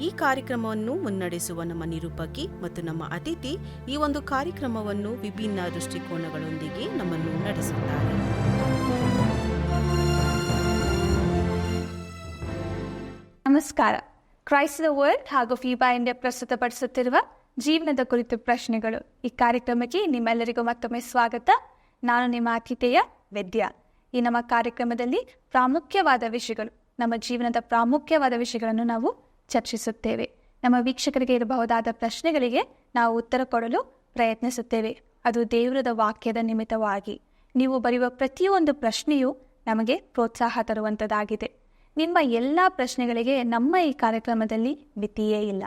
ಈ ಕಾರ್ಯಕ್ರಮವನ್ನು ಮುನ್ನಡೆಸುವ ನಮ್ಮ ನಿರೂಪಕಿ ಮತ್ತು ನಮ್ಮ ಅತಿಥಿ ಈ ಒಂದು ಕಾರ್ಯಕ್ರಮವನ್ನು ವಿಭಿನ್ನ ದೃಷ್ಟಿಕೋನಗಳೊಂದಿಗೆ ನಮ್ಮನ್ನು ನಡೆಸುತ್ತಾರೆ. ನಮಸ್ಕಾರ. ಕ್ರೈಸ್ತ ವರ್ಲ್ಡ್ ಹಾಗೂ ಫೀಬಾ ಇಂಡಿಯಾ ಪ್ರಸ್ತುತಪಡಿಸುತ್ತಿರುವ ಜೀವನದ ಕುರಿತು ಪ್ರಶ್ನೆಗಳು. ಈ ಕಾರ್ಯಕ್ರಮಕ್ಕೆ ನಿಮ್ಮೆಲ್ಲರಿಗೂ ಮತ್ತೊಮ್ಮೆ ಸ್ವಾಗತ. ನಾನು ನಿಮ್ಮ ಆತಿಥೇಯ ವೆದ್ಯ. ಈ ನಮ್ಮ ಕಾರ್ಯಕ್ರಮದಲ್ಲಿ ಪ್ರಾಮುಖ್ಯವಾದ ವಿಷಯಗಳು, ನಮ್ಮ ಜೀವನದ ಪ್ರಾಮುಖ್ಯವಾದ ವಿಷಯಗಳನ್ನು ನಾವು ಚರ್ಚಿಸುತ್ತೇವೆ. ನಮ್ಮ ವೀಕ್ಷಕರಿಗೆ ಇರಬಹುದಾದ ಪ್ರಶ್ನೆಗಳಿಗೆ ನಾವು ಉತ್ತರ ಕೊಡಲು ಪ್ರಯತ್ನಿಸುತ್ತೇವೆ. ಅದು ದೇವರದ ವಾಕ್ಯದ ನಿಮಿತ್ತವಾಗಿ. ನೀವು ಬರೆಯುವ ಪ್ರತಿಯೊಂದು ಪ್ರಶ್ನೆಯೂ ನಮಗೆ ಪ್ರೋತ್ಸಾಹ ತರುವಂಥದ್ದಾಗಿದೆ ನಿಮ್ಮ ಎಲ್ಲ ಪ್ರಶ್ನೆಗಳಿಗೆ ನಮ್ಮ ಈ ಕಾರ್ಯಕ್ರಮದಲ್ಲಿ ಮಿತಿಯೇ ಇಲ್ಲ.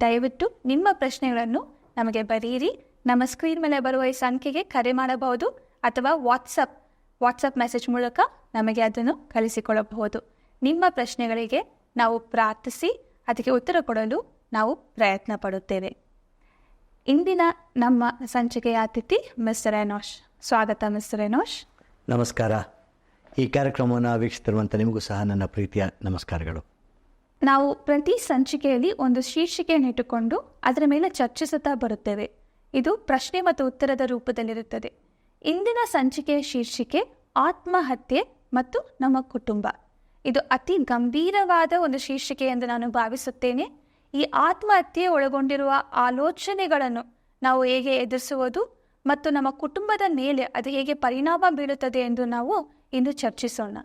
ದಯವಿಟ್ಟು ನಿಮ್ಮ ಪ್ರಶ್ನೆಗಳನ್ನು ನಮಗೆ ಬರೆಯಿರಿ. ನಮ್ಮ ಸ್ಕ್ರೀನ್ ಮೇಲೆ ಬರುವ ಈ ಸಂಖ್ಯೆಗೆ ಕರೆ ಮಾಡಬಹುದು ಅಥವಾ ವಾಟ್ಸಪ್ ವಾಟ್ಸಪ್ ಮೆಸೇಜ್ ಮೂಲಕ ನಮಗೆ ಅದನ್ನು ಕಳಿಸಿಕೊಳ್ಳಬಹುದು ನಿಮ್ಮ ಪ್ರಶ್ನೆಗಳಿಗೆ ನಾವು ಪ್ರಾರ್ಥಿಸಿ ಅದಕ್ಕೆ ಉತ್ತರ ಕೊಡಲು ನಾವು ಪ್ರಯತ್ನ ಪಡುತ್ತೇವೆ. ಇಂದಿನ ನಮ್ಮ ಸಂಚಿಕೆಯ ಅತಿಥಿ ಮಿಸ್ಟರ್ ಎನೋಶ್. ಸ್ವಾಗತ ಮಿಸ್ಟರ್ ಎನೋಶ್. ನಮಸ್ಕಾರ. ಈ ಕಾರ್ಯಕ್ರಮವನ್ನು ವೀಕ್ಷಿಸಿರುವಂಥ ನಿಮಗೂ ಸಹ ನನ್ನ ಪ್ರೀತಿಯ ನಮಸ್ಕಾರಗಳು. ನಾವು ಪ್ರತಿ ಸಂಚಿಕೆಯಲ್ಲಿ ಒಂದು ಶೀರ್ಷಿಕೆಯನ್ನು ಇಟ್ಟುಕೊಂಡು ಅದರ ಮೇಲೆ ಚರ್ಚಿಸುತ್ತಾ ಬರುತ್ತೇವೆ. ಇದು ಪ್ರಶ್ನೆ ಮತ್ತು ಉತ್ತರದ ರೂಪದಲ್ಲಿರುತ್ತದೆ. ಇಂದಿನ ಸಂಚಿಕೆಯ ಶೀರ್ಷಿಕೆ ಆತ್ಮಹತ್ಯೆ ಮತ್ತು ನಮ್ಮ ಕುಟುಂಬ. ಇದು ಅತಿ ಗಂಭೀರವಾದ ಒಂದು ಶೀರ್ಷಿಕೆ ಎಂದು ನಾನು ಭಾವಿಸುತ್ತೇನೆ. ಈ ಆತ್ಮಹತ್ಯೆ ಒಳಗೊಂಡಿರುವ ಆಲೋಚನೆಗಳನ್ನು ನಾವು ಹೇಗೆ ಎದುರಿಸುವುದು ಮತ್ತು ನಮ್ಮ ಕುಟುಂಬದ ಮೇಲೆ ಅದು ಹೇಗೆ ಪರಿಣಾಮ ಬೀಳುತ್ತದೆ ಎಂದು ನಾವು ಇಂದು ಚರ್ಚಿಸೋಣ.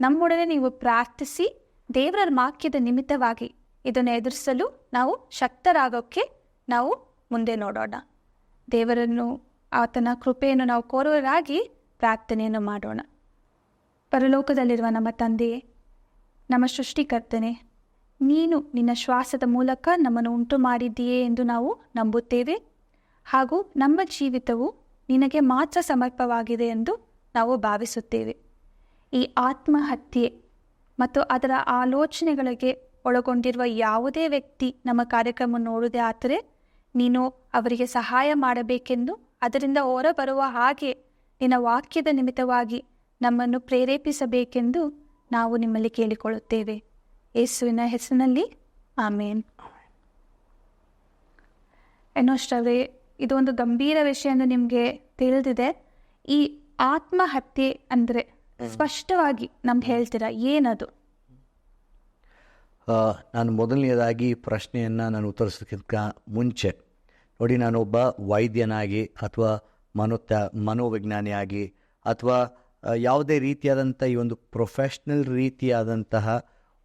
ನಮ್ಮೊಡನೆ ನೀವು ಪ್ರಾರ್ಥಿಸಿ, ದೇವರ ವಾಕ್ಯದ ನಿಮಿತ್ತವಾಗಿ ಇದನ್ನು ಎದುರಿಸಲು ನಾವು ಶಕ್ತರಾಗೋಕ್ಕೆ ನಾವು ಮುಂದೆ ನೋಡೋಣ. ದೇವರನ್ನು, ಆತನ ಕೃಪೆಯನ್ನು ನಾವು ಕೋರುವರಾಗಿ ಪ್ರಾರ್ಥನೆಯನ್ನು ಮಾಡೋಣ. ಪರಲೋಕದಲ್ಲಿರುವ ನಮ್ಮ ತಂದೆಯೇ ನಮ್ಮ ಸೃಷ್ಟಿಕರ್ತನೆ, ನೀನು ನಿನ್ನ ಶ್ವಾಸದ ಮೂಲಕ ನಮ್ಮನ್ನು ಉಂಟು ಮಾಡಿದ್ದೀಯೇ ಎಂದು ನಾವು ನಂಬುತ್ತೇವೆ. ಹಾಗೂ ನಮ್ಮ ಜೀವಿತವು ನಿನಗೆ ಮಾತ್ರ ಸಮರ್ಪವಾಗಿದೆ ಎಂದು ನಾವು ಭಾವಿಸುತ್ತೇವೆ. ಈ ಆತ್ಮಹತ್ಯೆ ಮತ್ತು ಅದರ ಆಲೋಚನೆಗಳಿಗೆ ಒಳಗೊಂಡಿರುವ ಯಾವುದೇ ವ್ಯಕ್ತಿ ನಮ್ಮ ಕಾರ್ಯಕ್ರಮ ನೋಡದೆ ಆದರೆ, ನೀನು ಅವರಿಗೆ ಸಹಾಯ ಮಾಡಬೇಕೆಂದು ಅದರಿಂದ ಹೊರಬರುವ ಹಾಗೆ ನಿನ್ನ ವಾಕ್ಯದ ನಿಮಿತ್ತವಾಗಿ ನಮ್ಮನ್ನು ಪ್ರೇರೇಪಿಸಬೇಕೆಂದು ನಾವು ನಿಮ್ಮಲ್ಲಿ ಕೇಳಿಕೊಳ್ಳುತ್ತೇವೆ. ಯೇಸುವಿನ ಹೆಸರಿನಲ್ಲಿ ಆಮೇನ್. ಏನೋ ಇದು ಒಂದು ಗಂಭೀರ ವಿಷಯ ಎಂದು ನಿಮಗೆ ತಿಳಿದಿದೆ. ಈ ಆತ್ಮಹತ್ಯೆ ಅಂದರೆ ಸ್ಪಷ್ಟವಾಗಿ ನಮ್ಗೆ ಹೇಳ್ತೀರಾ ಏನದು? ನಾನು ಮೊದಲನೆಯದಾಗಿ ಪ್ರಶ್ನೆಯನ್ನು ನಾನು ಉತ್ತರಿಸೋದಕ್ಕಿಂತ ಮುಂಚೆ ನೋಡಿ ನಾನೊಬ್ಬ ವೈದ್ಯನಾಗಿ ಅಥವಾ ಮನೋತ್ಯ ಮನೋವಿಜ್ಞಾನಿಯಾಗಿ ಅಥವಾ ಯಾವುದೇ ರೀತಿಯಾದಂಥ ಈ ಒಂದು ಪ್ರೊಫೆಷ್ನಲ್ ರೀತಿಯಾದಂತಹ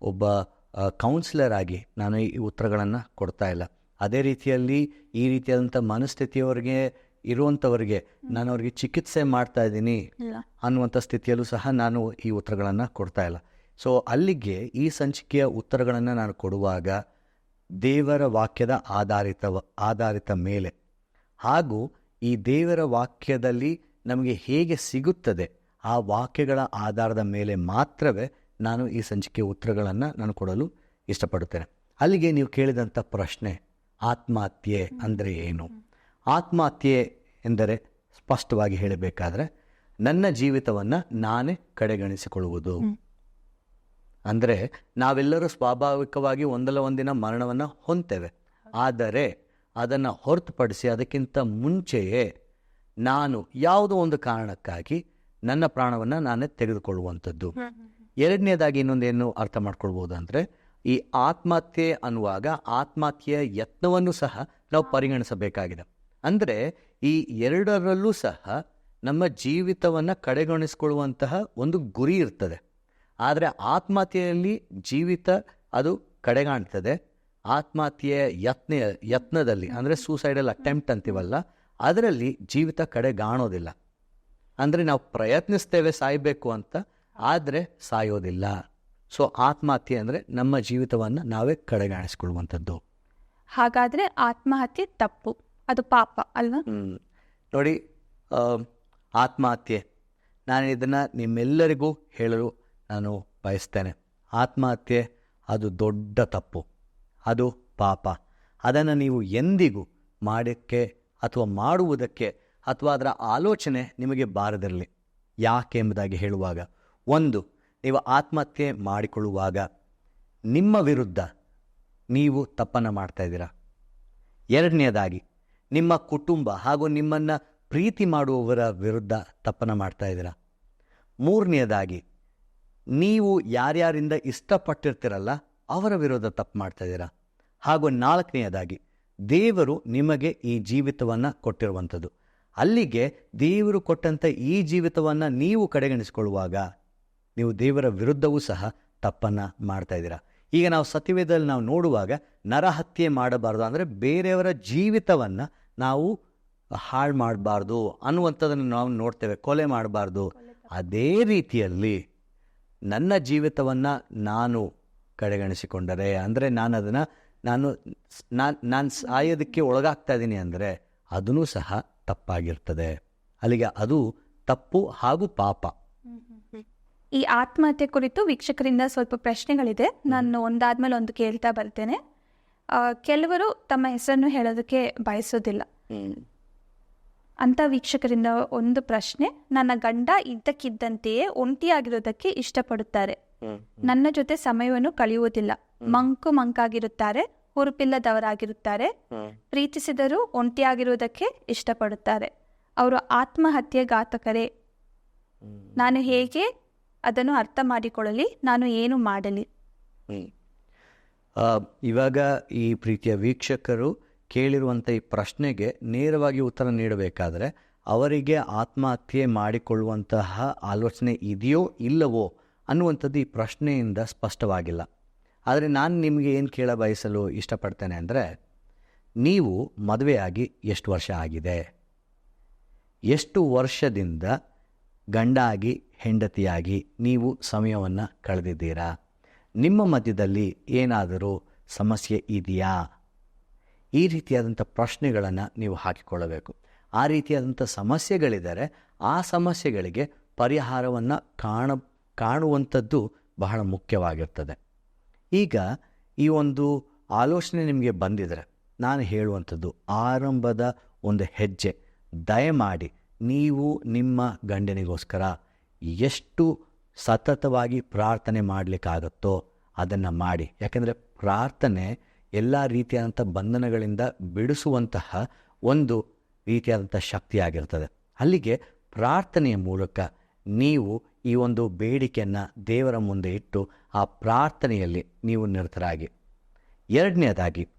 ಒಬ್ಬ ಕೌನ್ಸಿಲರ್ ಆಗಿ ನಾನು ಈ ಉತ್ತರಗಳನ್ನು ಕೊಡ್ತಾ ಇಲ್ಲ. ಅದೇ ರೀತಿಯಲ್ಲಿ ಈ ರೀತಿಯಾದಂಥ ಮನಸ್ಥಿತಿಯವರಿಗೆ ಇರುವಂಥವರಿಗೆ ನಾನು ಅವರಿಗೆ ಚಿಕಿತ್ಸೆ ಮಾಡ್ತಾ ಇದ್ದೀನಿ ಅನ್ನುವಂಥ ಸ್ಥಿತಿಯಲ್ಲೂ ಸಹ ನಾನು ಈ ಉತ್ತರಗಳನ್ನು ಕೊಡ್ತಾ ಇಲ್ಲ. ಸೊ ಅಲ್ಲಿಗೆ ಈ ಸಂಚಿಕೆಯ ಉತ್ತರಗಳನ್ನು ನಾನು ಕೊಡುವಾಗ ದೇವರ ವಾಕ್ಯದ ಆಧಾರಿತ ಆಧಾರಿತ ಮೇಲೆ ಹಾಗೂ ಈ ದೇವರ ವಾಕ್ಯದಲ್ಲಿ ನಮಗೆ ಹೇಗೆ ಸಿಗುತ್ತದೆ ಆ ವಾಕ್ಯಗಳ ಆಧಾರದ ಮೇಲೆ ಮಾತ್ರವೇ ನಾನು ಈ ಸಂಚಿಕೆಯ ಉತ್ತರಗಳನ್ನು ನಾನು ಕೊಡಲು ಇಷ್ಟಪಡುತ್ತೇನೆ. ಅಲ್ಲಿಗೆ ನೀವು ಕೇಳಿದಂಥ ಪ್ರಶ್ನೆ ಆತ್ಮಹತ್ಯೆ ಅಂದರೆ ಏನು? ಆತ್ಮಹತ್ಯೆ ಎಂದರೆ ಸ್ಪಷ್ಟವಾಗಿ ಹೇಳಬೇಕಾದ್ರೆ ನನ್ನ ಜೀವಿತವನ್ನು ನಾನೇ ಕಡೆಗಣಿಸಿಕೊಳ್ಳುವುದು. ಅಂದರೆ ನಾವೆಲ್ಲರೂ ಸ್ವಾಭಾವಿಕವಾಗಿ ಒಂದಲ್ಲ ಒಂದಿನ ಮರಣವನ್ನು ಹೊಂತೇವೆ ಆದರೆ ಅದನ್ನು ಹೊರತುಪಡಿಸಿ ಅದಕ್ಕಿಂತ ಮುಂಚೆಯೇ ನಾನು ಯಾವುದೋ ಒಂದು ಕಾರಣಕ್ಕಾಗಿ ನನ್ನ ಪ್ರಾಣವನ್ನು ನಾನೇ ತೆಗೆದುಕೊಳ್ಳುವಂಥದ್ದು. ಎರಡನೇದಾಗಿ ಇನ್ನೊಂದೇನು ಅರ್ಥ ಮಾಡ್ಕೊಳ್ಬೋದು ಅಂದರೆ ಈ ಆತ್ಮಹತ್ಯೆ ಅನ್ನುವಾಗ ಆತ್ಮಹತ್ಯೆಯ ಯತ್ನವನ್ನು ಸಹ ನಾವು ಪರಿಗಣಿಸಬೇಕಾಗಿದೆ. ಅಂದರೆ ಈ ಎರಡರಲ್ಲೂ ಸಹ ನಮ್ಮ ಜೀವಿತವನ್ನು ಕಡೆಗಣಿಸ್ಕೊಳ್ಳುವಂತಹ ಒಂದು ಗುರಿ ಇರ್ತದೆ. ಆದರೆ ಆತ್ಮಹತ್ಯೆಯಲ್ಲಿ ಜೀವಿತ ಅದು ಕಡೆಗಾಣ್ತದೆ. ಆತ್ಮಹತ್ಯೆಯ ಯತ್ನ ಯತ್ನದಲ್ಲಿ ಅಂದರೆ ಸೂಸೈಡಲ್ ಅಟೆಂಪ್ಟ್ ಅಂತೀವಲ್ಲ ಅದರಲ್ಲಿ ಜೀವಿತ ಕಡೆಗಾಣೋದಿಲ್ಲ. ಅಂದರೆ ನಾವು ಪ್ರಯತ್ನಿಸ್ತೇವೆ ಸಾಯಬೇಕು ಅಂತ ಆದರೆ ಸಾಯೋದಿಲ್ಲ. ಸೊ ಆತ್ಮಹತ್ಯೆ ಅಂದರೆ ನಮ್ಮ ಜೀವಿತವನ್ನು ನಾವೇ ಕಡೆಗಾಣಿಸ್ಕೊಳ್ಳುವಂಥದ್ದು. ಹಾಗಾದ್ರೆ ಆತ್ಮಹತ್ಯೆ ತಪ್ಪು ಅದು ಪಾಪ ಅಲ್ವಾ? ನೋಡಿ ಆತ್ಮಹತ್ಯೆ. ನಾನು ಇದನ್ನು ನಿಮ್ಮೆಲ್ಲರಿಗೂ ಹೇಳಲು ನಾನು ಬಯಸ್ತೇನೆ. ಆತ್ಮಹತ್ಯೆ ಅದು ದೊಡ್ಡ ತಪ್ಪು ಅದು ಪಾಪ. ಅದನ್ನು ನೀವು ಎಂದಿಗೂ ಮಾಡೋಕ್ಕೆ ಅಥವಾ ಮಾಡುವುದಕ್ಕೆ ಅಥವಾ ಅದರ ಆಲೋಚನೆ ನಿಮಗೆ ಬಾರದಿರಲಿ. ಯಾಕೆ ಎಂಬುದಾಗಿ ಹೇಳುವಾಗ, ಒಂದು, ನೀವು ಆತ್ಮಹತ್ಯೆ ಮಾಡಿಕೊಳ್ಳುವಾಗ ನಿಮ್ಮ ವಿರುದ್ಧ ನೀವು ತಪ್ಪನ್ನು ಮಾಡ್ತಾ ಇದ್ದೀರಾ? ಎರಡನೇದಾಗಿ, ನಿಮ್ಮ ಕುಟುಂಬ ಹಾಗೂ ನಿಮ್ಮನ್ನು ಪ್ರೀತಿ ಮಾಡುವವರ ವಿರುದ್ಧ ತಪ್ಪನ ಮಾಡ್ತಾ ಇದ್ದೀರಾ? ಮೂರನೆಯದಾಗಿ ನೀವು ಯಾರ್ಯಾರಿಂದ ಇಷ್ಟಪಟ್ಟಿರ್ತೀರಲ್ಲ, ಅವರ ವಿರುದ್ಧ ತಪ್ಪು ಮಾಡ್ತಾ ಇದ್ದೀರಾ? ಹಾಗೂ ನಾಲ್ಕನೆಯದಾಗಿ ದೇವರು ನಿಮಗೆ ಈ ಜೀವಿತವನ್ನು ಕೊಟ್ಟಿರುವಂಥದ್ದು. ಅಲ್ಲಿಗೆ ದೇವರು ಕೊಟ್ಟಂಥ ಈ ಜೀವಿತವನ್ನು ನೀವು ಕಡೆಗಣಿಸಿಕೊಳ್ಳುವಾಗ ನೀವು ದೇವರ ವಿರುದ್ಧವೂ ಸಹ ತಪ್ಪನ್ನು ಮಾಡ್ತಾ ಇದ್ದೀರಾ. ಈಗ ನಾವು ಸತ್ಯವೇದದಲ್ಲಿ ನಾವು ನೋಡುವಾಗ ನರಹತ್ಯೆ ಮಾಡಬಾರ್ದು ಅಂದರೆ ಬೇರೆಯವರ ಜೀವಿತವನ್ನು ನಾವು ಹಾಳು ಮಾಡಬಾರ್ದು ಅನ್ನುವಂಥದ್ದನ್ನು ನಾವು ನೋಡ್ತೇವೆ, ಕೊಲೆ ಮಾಡಬಾರ್ದು. ಅದೇ ರೀತಿಯಲ್ಲಿ ನನ್ನ ಜೀವಿತವನ್ನು ನಾನು ಕಡೆಗಣಿಸಿಕೊಂಡರೆ ಅಂದರೆ ನಾನು ಅದನ್ನು ನಾನು ನಾನು ನಾನು ಸಾಯೋದಕ್ಕೆ ಒಳಗಾಗ್ತಾ ಇದ್ದೀನಿ ಅಂದರೆ ಅದನ್ನೂ ಸಹ ತಪ್ಪಾಗಿರ್ತದೆ. ಅಲ್ಲಿಗೆ ಅದು ತಪ್ಪು ಹಾಗೂ ಪಾಪ. ಈ ಆತ್ಮಹತ್ಯೆ ಕುರಿತು ವೀಕ್ಷಕರಿಂದ ಸ್ವಲ್ಪ ಪ್ರಶ್ನೆಗಳಿದೆ. ನಾನು ಒಂದಾದ್ಮೇಲೆ ಒಂದು ಕೇಳ್ತಾ ಬರ್ತೇನೆ. ಕೆಲವರು ತಮ್ಮ ಹೆಸರನ್ನು ಹೇಳೋದಕ್ಕೆ ಬಯಸೋದಿಲ್ಲ. ಅಂತ ವೀಕ್ಷಕರಿಂದ ಒಂದು ಪ್ರಶ್ನೆ. ನನ್ನ ಗಂಡ ಇದ್ದಕ್ಕಿದ್ದಂತೆಯೇ ಒಂಟಿಯಾಗಿರೋದಕ್ಕೆ ಇಷ್ಟಪಡುತ್ತಾರೆ. ನನ್ನ ಜೊತೆ ಸಮಯವನ್ನು ಕಳೆಯುವುದಿಲ್ಲ. ಮಂಕು ಮಂಕಾಗಿರುತ್ತಾರೆ. ಹುರುಪಿಲ್ಲದವರಾಗಿರುತ್ತಾರೆ. ಪ್ರೀತಿಸಿದರೂ ಒಂಟಿಯಾಗಿರುವುದಕ್ಕೆ ಇಷ್ಟಪಡುತ್ತಾರೆ. ಅವರು ಆತ್ಮಹತ್ಯೆ ಘಾತಕರೇ. ನಾನು ಹೇಗೆ ಅದನ್ನು ಅರ್ಥ ಮಾಡಿಕೊಳ್ಳಲಿ ನಾನು ಏನು ಮಾಡಲಿ. ಇವಾಗ ಈ ಪ್ರೀತಿಯ ವೀಕ್ಷಕರು ಕೇಳಿರುವಂಥ ಈ ಪ್ರಶ್ನೆಗೆ ನೇರವಾಗಿ ಉತ್ತರ ನೀಡಬೇಕಾದರೆ ಅವರಿಗೆ ಆತ್ಮಹತ್ಯೆ ಮಾಡಿಕೊಳ್ಳುವಂತಹ ಆಲೋಚನೆ ಇದೆಯೋ ಇಲ್ಲವೋ ಅನ್ನುವಂಥದ್ದು ಈ ಪ್ರಶ್ನೆಯಿಂದ ಸ್ಪಷ್ಟವಾಗಿಲ್ಲ. ಆದರೆ ನಾನು ನಿಮಗೆ ಏನು ಕೇಳ ಬಯಸಲು ಇಷ್ಟಪಡ್ತೇನೆ ಅಂದರೆ, ನೀವು ಮದುವೆಯಾಗಿ ಎಷ್ಟು ವರ್ಷ ಆಗಿದೆ? ಎಷ್ಟು ವರ್ಷದಿಂದ ಗಂಡಾಗಿ, ಹೆಂಡತಿಯಾಗಿ ನೀವು ಸಮಯವನ್ನು ಕಳೆದಿದ್ದೀರಾ? ನಿಮ್ಮ ಮಧ್ಯದಲ್ಲಿ ಏನಾದರೂ ಸಮಸ್ಯೆ ಇದೆಯಾ? ಈ ರೀತಿಯಾದಂಥ ಪ್ರಶ್ನೆಗಳನ್ನು ನೀವು ಹಾಕಿಕೊಳ್ಳಬೇಕು. ಆ ರೀತಿಯಾದಂಥ ಸಮಸ್ಯೆಗಳಿದ್ದರೆ ಆ ಸಮಸ್ಯೆಗಳಿಗೆ ಪರಿಹಾರವನ್ನು ಕಾಣ, ಕಾಣುವಂಥದ್ದು ಬಹಳ ಮುಖ್ಯವಾಗಿರ್ತದೆ. ಈಗ ಈ ಒಂದು ಆಲೋಚನೆ ನಿಮಗೆ ಬಂದಿದ್ರೆ ನಾನು ಹೇಳುವಂಥದ್ದು ಆರಂಭದ ಒಂದು ಹೆಜ್ಜೆ. ದಯಮಾಡಿ ನೀವು ನಿಮ್ಮ ಗಂಡನಿಗೋಸ್ಕರ ಎಷ್ಟು ಸತತವಾಗಿ ಪ್ರಾರ್ಥನೆ ಮಾಡಲಿಕ್ಕಾಗತ್ತೋ ಅದನ್ನು ಮಾಡಿ. ಯಾಕೆಂದರೆ ಪ್ರಾರ್ಥನೆ ಎಲ್ಲ ರೀತಿಯಾದಂಥ ಬಂಧನಗಳಿಂದ ಬಿಡಿಸುವಂತಹ ಒಂದು ರೀತಿಯಾದಂಥ ಶಕ್ತಿಯಾಗಿರ್ತದೆ. ಅಲ್ಲಿಗೆ ಪ್ರಾರ್ಥನೆಯ ಮೂಲಕ ನೀವು ಈ ಒಂದು ಬೇಡಿಕೆಯನ್ನು ದೇವರ ಮುಂದೆ ಇಟ್ಟು ಆ ಪ್ರಾರ್ಥನೆಯಲ್ಲಿ ನೀವು ನಿರತರಾಗಿ. ಎರಡನೇದಾಗಿ,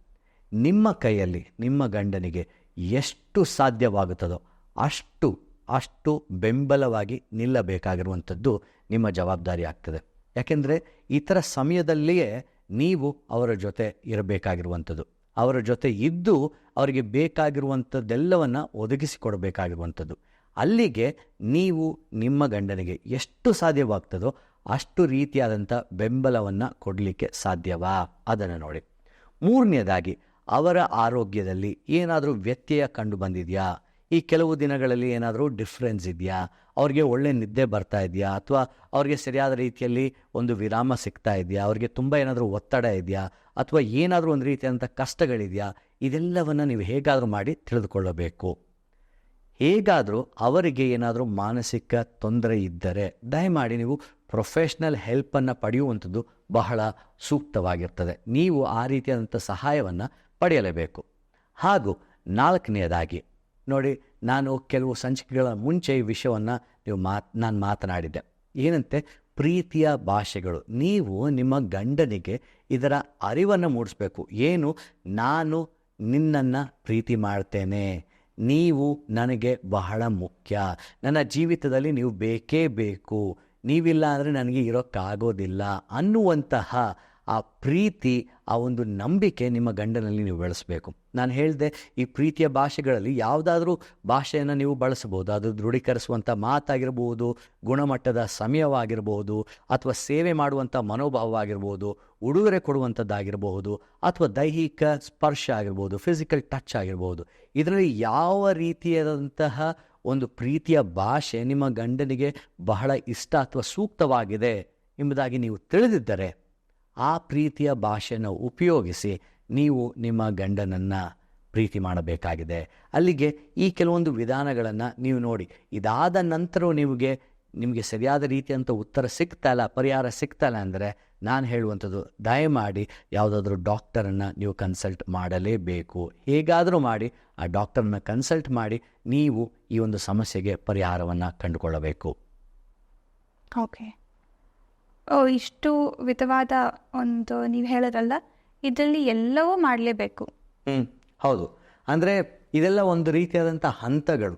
ನಿಮ್ಮ ಕೈಯಲ್ಲಿ, ನಿಮ್ಮ ಗಂಡನಿಗೆ ಎಷ್ಟು ಸಾಧ್ಯವಾಗುತ್ತದೋ ಅಷ್ಟು ಅಷ್ಟು ಬೆಂಬಲವಾಗಿ ನಿಲ್ಲಬೇಕಾಗಿರುವಂಥದ್ದು ನಿಮ್ಮ ಜವಾಬ್ದಾರಿ ಆಗ್ತದೆ. ಯಾಕೆಂದರೆ ಇತರ ಸಮಯದಲ್ಲಿಯೇ ನೀವು ಅವರ ಜೊತೆ ಇರಬೇಕಾಗಿರುವಂಥದ್ದು. ಅವರ ಜೊತೆ ಇದ್ದು ಅವರಿಗೆ ಬೇಕಾಗಿರುವಂಥದ್ದೆಲ್ಲವನ್ನು ಒದಗಿಸಿಕೊಡಬೇಕಾಗಿರುವಂಥದ್ದು. ಅಲ್ಲಿಗೆ ನೀವು ನಿಮ್ಮ ಗಂಡನಿಗೆ ಎಷ್ಟು ಸಾಧ್ಯವಾಗ್ತದೋ ಅಷ್ಟು ರೀತಿಯಾದಂಥ ಬೆಂಬಲವನ್ನು ಕೊಡಲಿಕ್ಕೆ ಸಾಧ್ಯವಾ? ಅದನ್ನು ನೋಡಿ. ಮೂರನೇದಾಗಿ, ಅವರ ಆರೋಗ್ಯದಲ್ಲಿ ಏನಾದರೂ ವ್ಯತ್ಯಯ ಕಂಡು ಬಂದಿದೆಯಾ? ಈ ಕೆಲವು ದಿನಗಳಲ್ಲಿ ಏನಾದರೂ ಡಿಫ್ರೆನ್ಸ್ ಇದೆಯಾ? ಅವ್ರಿಗೆ ಒಳ್ಳೆ ನಿದ್ದೆ ಬರ್ತಾ ಇದೆಯಾ? ಅಥವಾ ಅವ್ರಿಗೆ ಸರಿಯಾದ ರೀತಿಯಲ್ಲಿ ಒಂದು ವಿರಾಮ ಸಿಗ್ತಾ ಇದೆಯಾ? ಅವ್ರಿಗೆ ತುಂಬ ಏನಾದರೂ ಒತ್ತಡ ಇದೆಯಾ? ಅಥವಾ ಏನಾದರೂ ಒಂದು ರೀತಿಯಾದಂಥ ಕಷ್ಟಗಳಿದೆಯಾ? ಇದೆಲ್ಲವನ್ನು ನೀವು ಹೇಗಾದರೂ ಮಾಡಿ ತಿಳಿದುಕೊಳ್ಳಬೇಕು. ಹೇಗಾದರೂ ಅವರಿಗೆ ಏನಾದರೂ ಮಾನಸಿಕ ತೊಂದರೆ ಇದ್ದರೆ, ದಯಮಾಡಿ ನೀವು ಪ್ರೊಫೆಷ್ನಲ್ ಹೆಲ್ಪನ್ನು ಪಡೆಯುವಂಥದ್ದು ಬಹಳ ಸೂಕ್ತವಾಗಿರ್ತದೆ. ನೀವು ಆ ರೀತಿಯಾದಂಥ ಸಹಾಯವನ್ನು ಪಡೆಯಲೇಬೇಕು. ಹಾಗೂ ನಾಲ್ಕನೆಯದಾಗಿ ನೋಡಿ, ನಾನು ಕೆಲವು ಸಂಚಿಕೆಗಳ ಮುಂಚೆ ಈ ವಿಷಯವನ್ನು ನೀವು ಮಾತ್, ನಾನು ಮಾತನಾಡಿದ್ದೆ. ಏನಂತೆ? ಪ್ರೀತಿಯ ಭಾಷೆಗಳು. ನೀವು ನಿಮ್ಮ ಗಂಡನಿಗೆ ಇದರ ಅರಿವನ್ನು ಮೂಡಿಸ್ಬೇಕು. ಏನು? ನಾನು ನಿನ್ನನ್ನು ಪ್ರೀತಿ ಮಾಡ್ತೇನೆ. ನೀವು ನನಗೆ ಬಹಳ ಮುಖ್ಯ. ನನ್ನ ಜೀವಿತದಲ್ಲಿ ನೀವು ಬೇಕೇ ಬೇಕು. ನೀವಿಲ್ಲ ಅಂದರೆ ನನಗೆ ಇರೋಕ್ಕಾಗೋದಿಲ್ಲ ಅನ್ನುವಂತಹ ಆ ಪ್ರೀತಿ, ಆ ಒಂದು ನಂಬಿಕೆ ನಿಮ್ಮ ಗಂಡನಲ್ಲಿ ನೀವು ಬೆಳೆಸಬೇಕು. ನಾನು ಹೇಳಿದೆ, ಈ ಪ್ರೀತಿಯ ಭಾಷೆಗಳಲ್ಲಿ ಯಾವುದಾದ್ರೂ ಭಾಷೆಯನ್ನು ನೀವು ಬಳಸಬಹುದು. ಅದು ದೃಢೀಕರಿಸುವಂಥ ಮಾತಾಗಿರ್ಬೋದು, ಗುಣಮಟ್ಟದ ಸಮಯವಾಗಿರ್ಬೋದು, ಅಥವಾ ಸೇವೆ ಮಾಡುವಂಥ ಮನೋಭಾವವಾಗಿರ್ಬೋದು, ಉಡುಗೊರೆ ಕೊಡುವಂಥದ್ದಾಗಿರಬಹುದು ಅಥವಾ ದೈಹಿಕ ಸ್ಪರ್ಶ ಆಗಿರ್ಬೋದು ಫಿಸಿಕಲ್ ಟಚ್ ಆಗಿರ್ಬೋದು. ಇದರಲ್ಲಿ ಯಾವ ರೀತಿಯಾದಂತಹ ಒಂದು ಪ್ರೀತಿಯ ಭಾಷೆ ನಿಮ್ಮ ಗಂಡನಿಗೆ ಬಹಳ ಇಷ್ಟ ಅಥವಾ ಸೂಕ್ತವಾಗಿದೆ ಎಂಬುದಾಗಿ ನೀವು ತಿಳಿದಿದ್ದರೆ ಆ ಪ್ರೀತಿಯ ಭಾಷೆಯನ್ನು ಉಪಯೋಗಿಸಿ ನೀವು ನಿಮ್ಮ ಗಂಡನನ್ನು ಪ್ರೀತಿ ಮಾಡಬೇಕಾಗಿದೆ. ಅಲ್ಲಿಗೆ ಈ ಕೆಲವೊಂದು ವಿಧಾನಗಳನ್ನು ನೀವು ನೋಡಿ. ಇದಾದ ನಂತರ ನಿಮಗೆ ನಿಮಗೆ ಸರಿಯಾದ ರೀತಿಯಂಥ ಉತ್ತರ ಸಿಗ್ತಾ ಇಲ್ಲ, ಪರಿಹಾರ ಸಿಗ್ತಾ ಇಲ್ಲ ಅಂದರೆ ನಾನು ಹೇಳುವಂಥದ್ದು ದಯಮಾಡಿ ಯಾವುದಾದ್ರೂ ಡಾಕ್ಟರನ್ನು ನೀವು ಕನ್ಸಲ್ಟ್ ಮಾಡಲೇಬೇಕು. ಹೇಗಾದರೂ ಮಾಡಿ, ಆ ಡಾಕ್ಟರನ್ನ ಕನ್ಸಲ್ಟ್ ಮಾಡಿ ನೀವು ಈ ಒಂದು ಸಮಸ್ಯೆಗೆ ಪರಿಹಾರವನ್ನು ಕಂಡುಕೊಳ್ಳಬೇಕು. ಓಕೆ. ಇಷ್ಟು ವಿಧವಾದ ಒಂದು ನೀವು ಹೇಳೋದಲ್ಲ ಇದರಲ್ಲಿ ಎಲ್ಲವೂ ಮಾಡಲೇಬೇಕು. ಹ್ಞೂ ಹೌದು. ಅಂದರೆ ಇದೆಲ್ಲ ಒಂದು ರೀತಿಯಾದಂಥ ಹಂತಗಳು.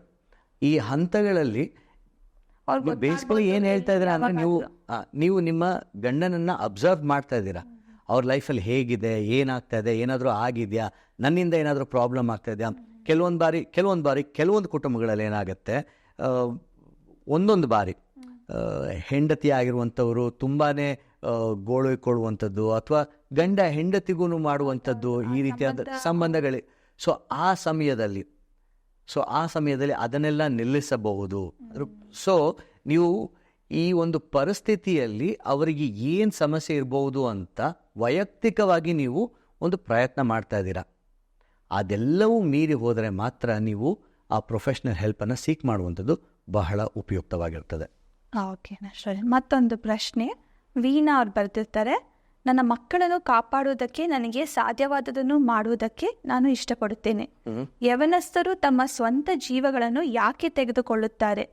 ಈ ಹಂತಗಳಲ್ಲಿ ಬೇಸಿಕಲಿ ಏನು ಹೇಳ್ತಾ ಇದ್ದೀರಾ ಅಂದರೆ ನೀವು ನೀವು ನಿಮ್ಮ ಗಂಡನನ್ನು ಅಬ್ಸರ್ವ್ ಮಾಡ್ತಾ ಇದ್ದೀರಾ. ಅವ್ರ ಲೈಫಲ್ಲಿ ಹೇಗಿದೆ ಏನಾಗ್ತಾ ಇದೆ ಏನಾದರೂ ಆಗಿದೆಯಾ ನನ್ನಿಂದ ಏನಾದರೂ ಪ್ರಾಬ್ಲಮ್ ಆಗ್ತಾ ಇದೆಯಾ? ಕೆಲವೊಂದು ಬಾರಿ ಕೆಲವೊಂದು ಬಾರಿ ಕೆಲವೊಂದು ಕುಟುಂಬಗಳಲ್ಲಿ ಏನಾಗುತ್ತೆ ಒಂದೊಂದು ಬಾರಿ. ಹೆಂಡತಿ ಆಗಿರುವಂಥವರು ತುಂಬಾ ಗೋಳುಕೊಳ್ಳುವಂಥದ್ದು ಅಥವಾ ಗಂಡ ಹೆಂಡತಿಗೂ ಮಾಡುವಂಥದ್ದು ಈ ರೀತಿಯಾದ ಸಂಬಂಧಗಳೇ ಸೊ ಆ ಸಮಯದಲ್ಲಿ ಸೊ ಆ ಸಮಯದಲ್ಲಿ ಅದನ್ನೆಲ್ಲ ನಿಲ್ಲಿಸಬಹುದು. ಸೊ ನೀವು ಈ ಒಂದು ಪರಿಸ್ಥಿತಿಯಲ್ಲಿ ಅವರಿಗೆ ಏನು ಸಮಸ್ಯೆ ಇರಬಹುದು ಅಂತ ವೈಯಕ್ತಿಕವಾಗಿ ನೀವು ಒಂದು ಪ್ರಯತ್ನ ಮಾಡ್ತಾ ಇದ್ದೀರಾ. ಅದೆಲ್ಲವೂ ಮೀರಿ ಹೋದರೆ ಮಾತ್ರ ನೀವು ಆ ಪ್ರೊಫೆಷ್ನಲ್ ಹೆಲ್ಪನ್ನು ಸೀಕ್ ಮಾಡುವಂಥದ್ದು ಬಹಳ ಉಪಯುಕ್ತವಾಗಿರ್ತದೆ. ಓಕೆ ಸರಿ. ಮತ್ತೊಂದು ಪ್ರಶ್ನೆ. ವೀಣಾ ಅವ್ರು ಬರೆದಿರ್ತಾರೆ ನನ್ನ ಮಕ್ಕಳನ್ನು ಕಾಪಾಡುವುದಕ್ಕೆ ನನಗೆ ಸಾಧ್ಯವಾದದನ್ನು ಮಾಡುವುದಕ್ಕೆ ನಾನು ಇಷ್ಟಪಡುತ್ತೇನೆ. ಯವನಸ್ಥರು ತಮ್ಮ ಸ್ವಂತ ಜೀವಗಳನ್ನು ಯಾಕೆ ತೆಗೆದುಕೊಳ್ಳುತ್ತಾರೆ?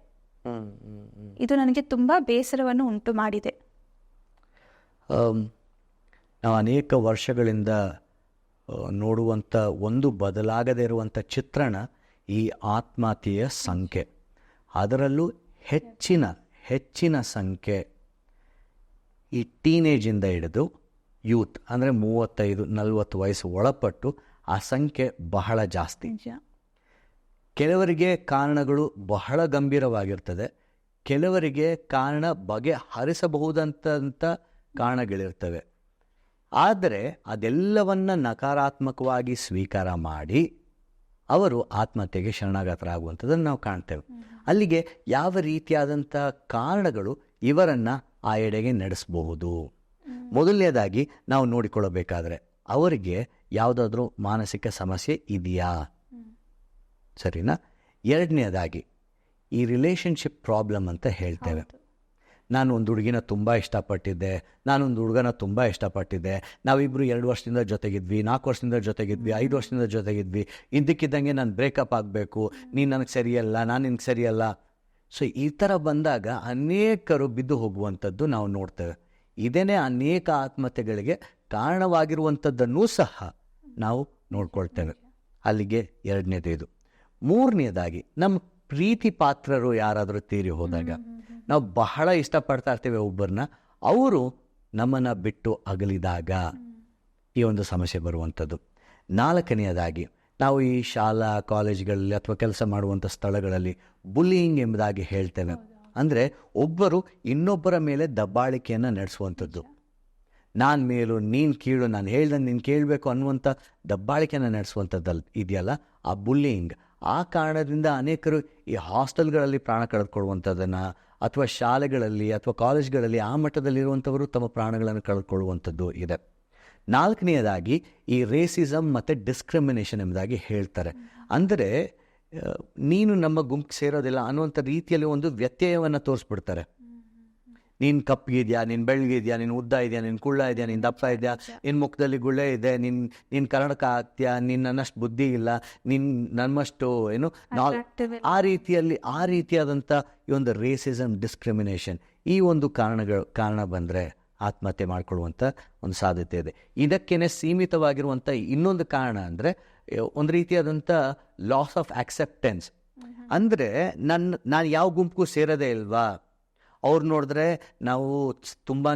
ಇದು ನನಗೆ ತುಂಬಾ ಬೇಸರವನ್ನು ಉಂಟು ಮಾಡಿದೆ. ನಾವು ಅನೇಕ ವರ್ಷಗಳಿಂದ ನೋಡುವಂಥ ಒಂದು ಬದಲಾಗದೇ ಇರುವಂಥ ಚಿತ್ರಣ ಈ ಆತ್ಮಹತ್ಯೆಯ ಸಂಖ್ಯೆ. ಅದರಲ್ಲೂ ಹೆಚ್ಚಿನ ಹೆಚ್ಚಿನ ಸಂಖ್ಯೆ ಈ ಟೀನೇಜಿಂದ ಹಿಡಿದು ಯೂತ್ ಅಂದರೆ ಮೂವತ್ತೈದು ನಲವತ್ತು ವಯಸ್ಸು ಒಳಪಟ್ಟು ಆ ಸಂಖ್ಯೆ ಬಹಳ ಜಾಸ್ತಿ. ಕೆಲವರಿಗೆ ಕಾರಣಗಳು ಬಹಳ ಗಂಭೀರವಾಗಿರ್ತದೆ. ಕೆಲವರಿಗೆ ಕಾರಣ ಬಗೆ ಹರಿಸಬಹುದಂತ ಕಾರಣಗಳಿರ್ತವೆ. ಆದರೆ ಅದೆಲ್ಲವನ್ನ ನಕಾರಾತ್ಮಕವಾಗಿ ಸ್ವೀಕಾರ ಮಾಡಿ ಅವರು ಆತ್ಮಹತ್ಯೆಗೆ ಶರಣಾಗತರಾಗುವಂಥದ್ದನ್ನು ನಾವು ಕಾಣ್ತೇವೆ. ಅಲ್ಲಿಗೆ ಯಾವ ರೀತಿಯಾದಂಥ ಕಾರಣಗಳು ಇವರನ್ನು ಆ ಎಡೆಗೆ ನಡೆಸಬಹುದು? ಮೊದಲನೇದಾಗಿ ನಾವು ನೋಡಿಕೊಳ್ಳಬೇಕಾದ್ರೆ ಅವರಿಗೆ ಯಾವುದಾದ್ರೂ ಮಾನಸಿಕ ಸಮಸ್ಯೆ ಇದೆಯಾ? ಸರಿನಾ? ಎರಡನೇದಾಗಿ ಈ ರಿಲೇಷನ್ಶಿಪ್ ಪ್ರಾಬ್ಲಮ್ ಅಂತ ಹೇಳ್ತೇವೆ. ನಾನು ಒಂದು ಹುಡುಗಿನ ತುಂಬ ಇಷ್ಟಪಟ್ಟಿದ್ದೆ. ನಾನೊಂದು ಹುಡುಗನ ತುಂಬ ಇಷ್ಟಪಟ್ಟಿದ್ದೆ. ನಾವಿಬ್ಬರು ಎರಡು ವರ್ಷದಿಂದ ಜೊತೆಗಿದ್ವಿ, ನಾಲ್ಕು ವರ್ಷದಿಂದ ಜೊತೆಗಿದ್ವಿ, ಐದು ವರ್ಷದಿಂದ ಜೊತೆಗಿದ್ವಿ. ಇದ್ದಕ್ಕಿದ್ದಂಗೆ ನಾನು ಬ್ರೇಕಪ್ ಆಗಬೇಕು. ನೀನು ನನಗೆ ಸರಿಯಲ್ಲ, ನಾನು ನಿನಗೆ ಸರಿಯಲ್ಲ. ಸೊ ಈ ಥರ ಬಂದಾಗ ಅನೇಕರು ಬಿದ್ದು ಹೋಗುವಂಥದ್ದು ನಾವು ನೋಡ್ತೇವೆ. ಇದೇನೇ ಅನೇಕ ಆತ್ಮಹತ್ಯೆಗಳಿಗೆ ಕಾರಣವಾಗಿರುವಂಥದ್ದನ್ನೂ ಸಹ ನಾವು ನೋಡ್ಕೊಳ್ತೇವೆ. ಅಲ್ಲಿಗೆ ಎರಡನೇದು ಇದು. ಮೂರನೇದಾಗಿ, ನಮ್ಮ ಪ್ರೀತಿ ಪಾತ್ರರು ಯಾರಾದರೂ ತೀರಿ ಹೋದಾಗ ನಾವು ಬಹಳ ಇಷ್ಟಪಡ್ತಾ ಇರ್ತೇವೆ ಒಬ್ಬರನ್ನ. ಅವರು ನಮ್ಮನ್ನು ಬಿಟ್ಟು ಅಗಲಿದಾಗ ಈ ಒಂದು ಸಮಸ್ಯೆ ಬರುವಂಥದ್ದು. ನಾಲ್ಕನೆಯದಾಗಿ ನಾವು ಈ ಶಾಲಾ ಕಾಲೇಜ್ಗಳಲ್ಲಿ ಅಥವಾ ಕೆಲಸ ಮಾಡುವಂಥ ಸ್ಥಳಗಳಲ್ಲಿ ಬುಲ್ಲಿಂಗ್ ಎಂಬುದಾಗಿ ಹೇಳ್ತೇವೆ. ಅಂದರೆ ಒಬ್ಬರು ಇನ್ನೊಬ್ಬರ ಮೇಲೆ ದಬ್ಬಾಳಿಕೆಯನ್ನು ನಡೆಸುವಂಥದ್ದು. ನಾನು ಮೇಲೂ ನೀನು ಕೀಳು ನಾನು ಹೇಳ್ದಂಗೆ ನೀನು ಕೇಳಬೇಕು ಅನ್ನುವಂಥ ದಬ್ಬಾಳಿಕೆಯನ್ನು ನಡೆಸುವಂಥದ್ದಲ್ಲ ಇದೆಯಲ್ಲ? ಆ ಬುಲ್ಲಿಂಗ್. ಆ ಕಾರಣದಿಂದ ಅನೇಕರು ಈ ಹಾಸ್ಟೆಲ್ಗಳಲ್ಲಿ ಪ್ರಾಣ ಕಳೆದುಕೊಳ್ಳುವಂಥದ್ದನ್ನು ಅಥವಾ ಶಾಲೆಗಳಲ್ಲಿ ಅಥವಾ ಕಾಲೇಜ್ಗಳಲ್ಲಿ ಆ ಮಟ್ಟದಲ್ಲಿರುವಂಥವರು ತಮ್ಮ ಪ್ರಾಣಗಳನ್ನು ಕಳೆದುಕೊಳ್ಳುವಂಥದ್ದು ಇದೆ. ನಾಲ್ಕನೆಯದಾಗಿ ಈ ರೇಸಿಸಮ್ ಮತ್ತು ಡಿಸ್ಕ್ರಿಮಿನೇಷನ್ ಎಂಬುದಾಗಿ ಹೇಳ್ತಾರೆ. ಅಂದರೆ ನೀನು ನಮ್ಮ ಗುಂಪು ಸೇರೋದಿಲ್ಲ ಅನ್ನುವಂಥ ರೀತಿಯಲ್ಲಿ ಒಂದು ವ್ಯತ್ಯಯವನ್ನು ತೋರಿಸ್ಬಿಡ್ತಾರೆ. ನೀನು ಕಪ್ಪಗಿದ್ಯಾ ನಿನ್ ಬೆಳ್ಗಿದ್ಯಾ ನಿನ್ ಉದ್ದ ಇದೆಯಾ ನಿನ್ ಕುಳ್ಳ ಇದೆಯಾ ನಿನ್ ದಪ್ಪ ಇದೆಯಾ ನಿನ್ ಮುಖದಲ್ಲಿ ಗುಳ್ಳೆ ಇದೆ ನಿನ್ ನಿನ್ ಕನ್ನಡಕ ಆಗ್ತೀಯಾ ನಿನ್ ನನ್ನಷ್ಟು ಬುದ್ಧಿ ಇಲ್ಲ ನಿನ್ ನಮ್ಮಷ್ಟು ಏನು ನಾಲ್ ಆ ರೀತಿಯಲ್ಲಿ ಆ ರೀತಿಯಾದಂಥ ಈ ಒಂದು ರೇಸಿಸಮ್ ಡಿಸ್ಕ್ರಿಮಿನೇಷನ್ ಈ ಒಂದು ಕಾರಣಗಳು ಕಾರಣ ಬಂದರೆ ಆತ್ಮಹತ್ಯೆ ಮಾಡಿಕೊಳ್ಳುವಂಥ ಒಂದು ಸಾಧ್ಯತೆ ಇದೆ. ಇದಕ್ಕೇನೆ ಸೀಮಿತವಾಗಿರುವಂಥ ಇನ್ನೊಂದು ಕಾರಣ ಅಂದ್ರೆ ಒಂದು ರೀತಿಯಾದಂಥ ಲಾಸ್ ಆಫ್ ಆಕ್ಸೆಪ್ಟೆನ್ಸ್ ಅಂದ್ರೆ ನನ್ನ ನಾನು ಯಾವ ಗುಂಪಿಗೂ ಸೇರೋದೇ ಇಲ್ವಾ? ಅವ್ರು ನೋಡಿದ್ರೆ ನಾವು ತುಂಬಾ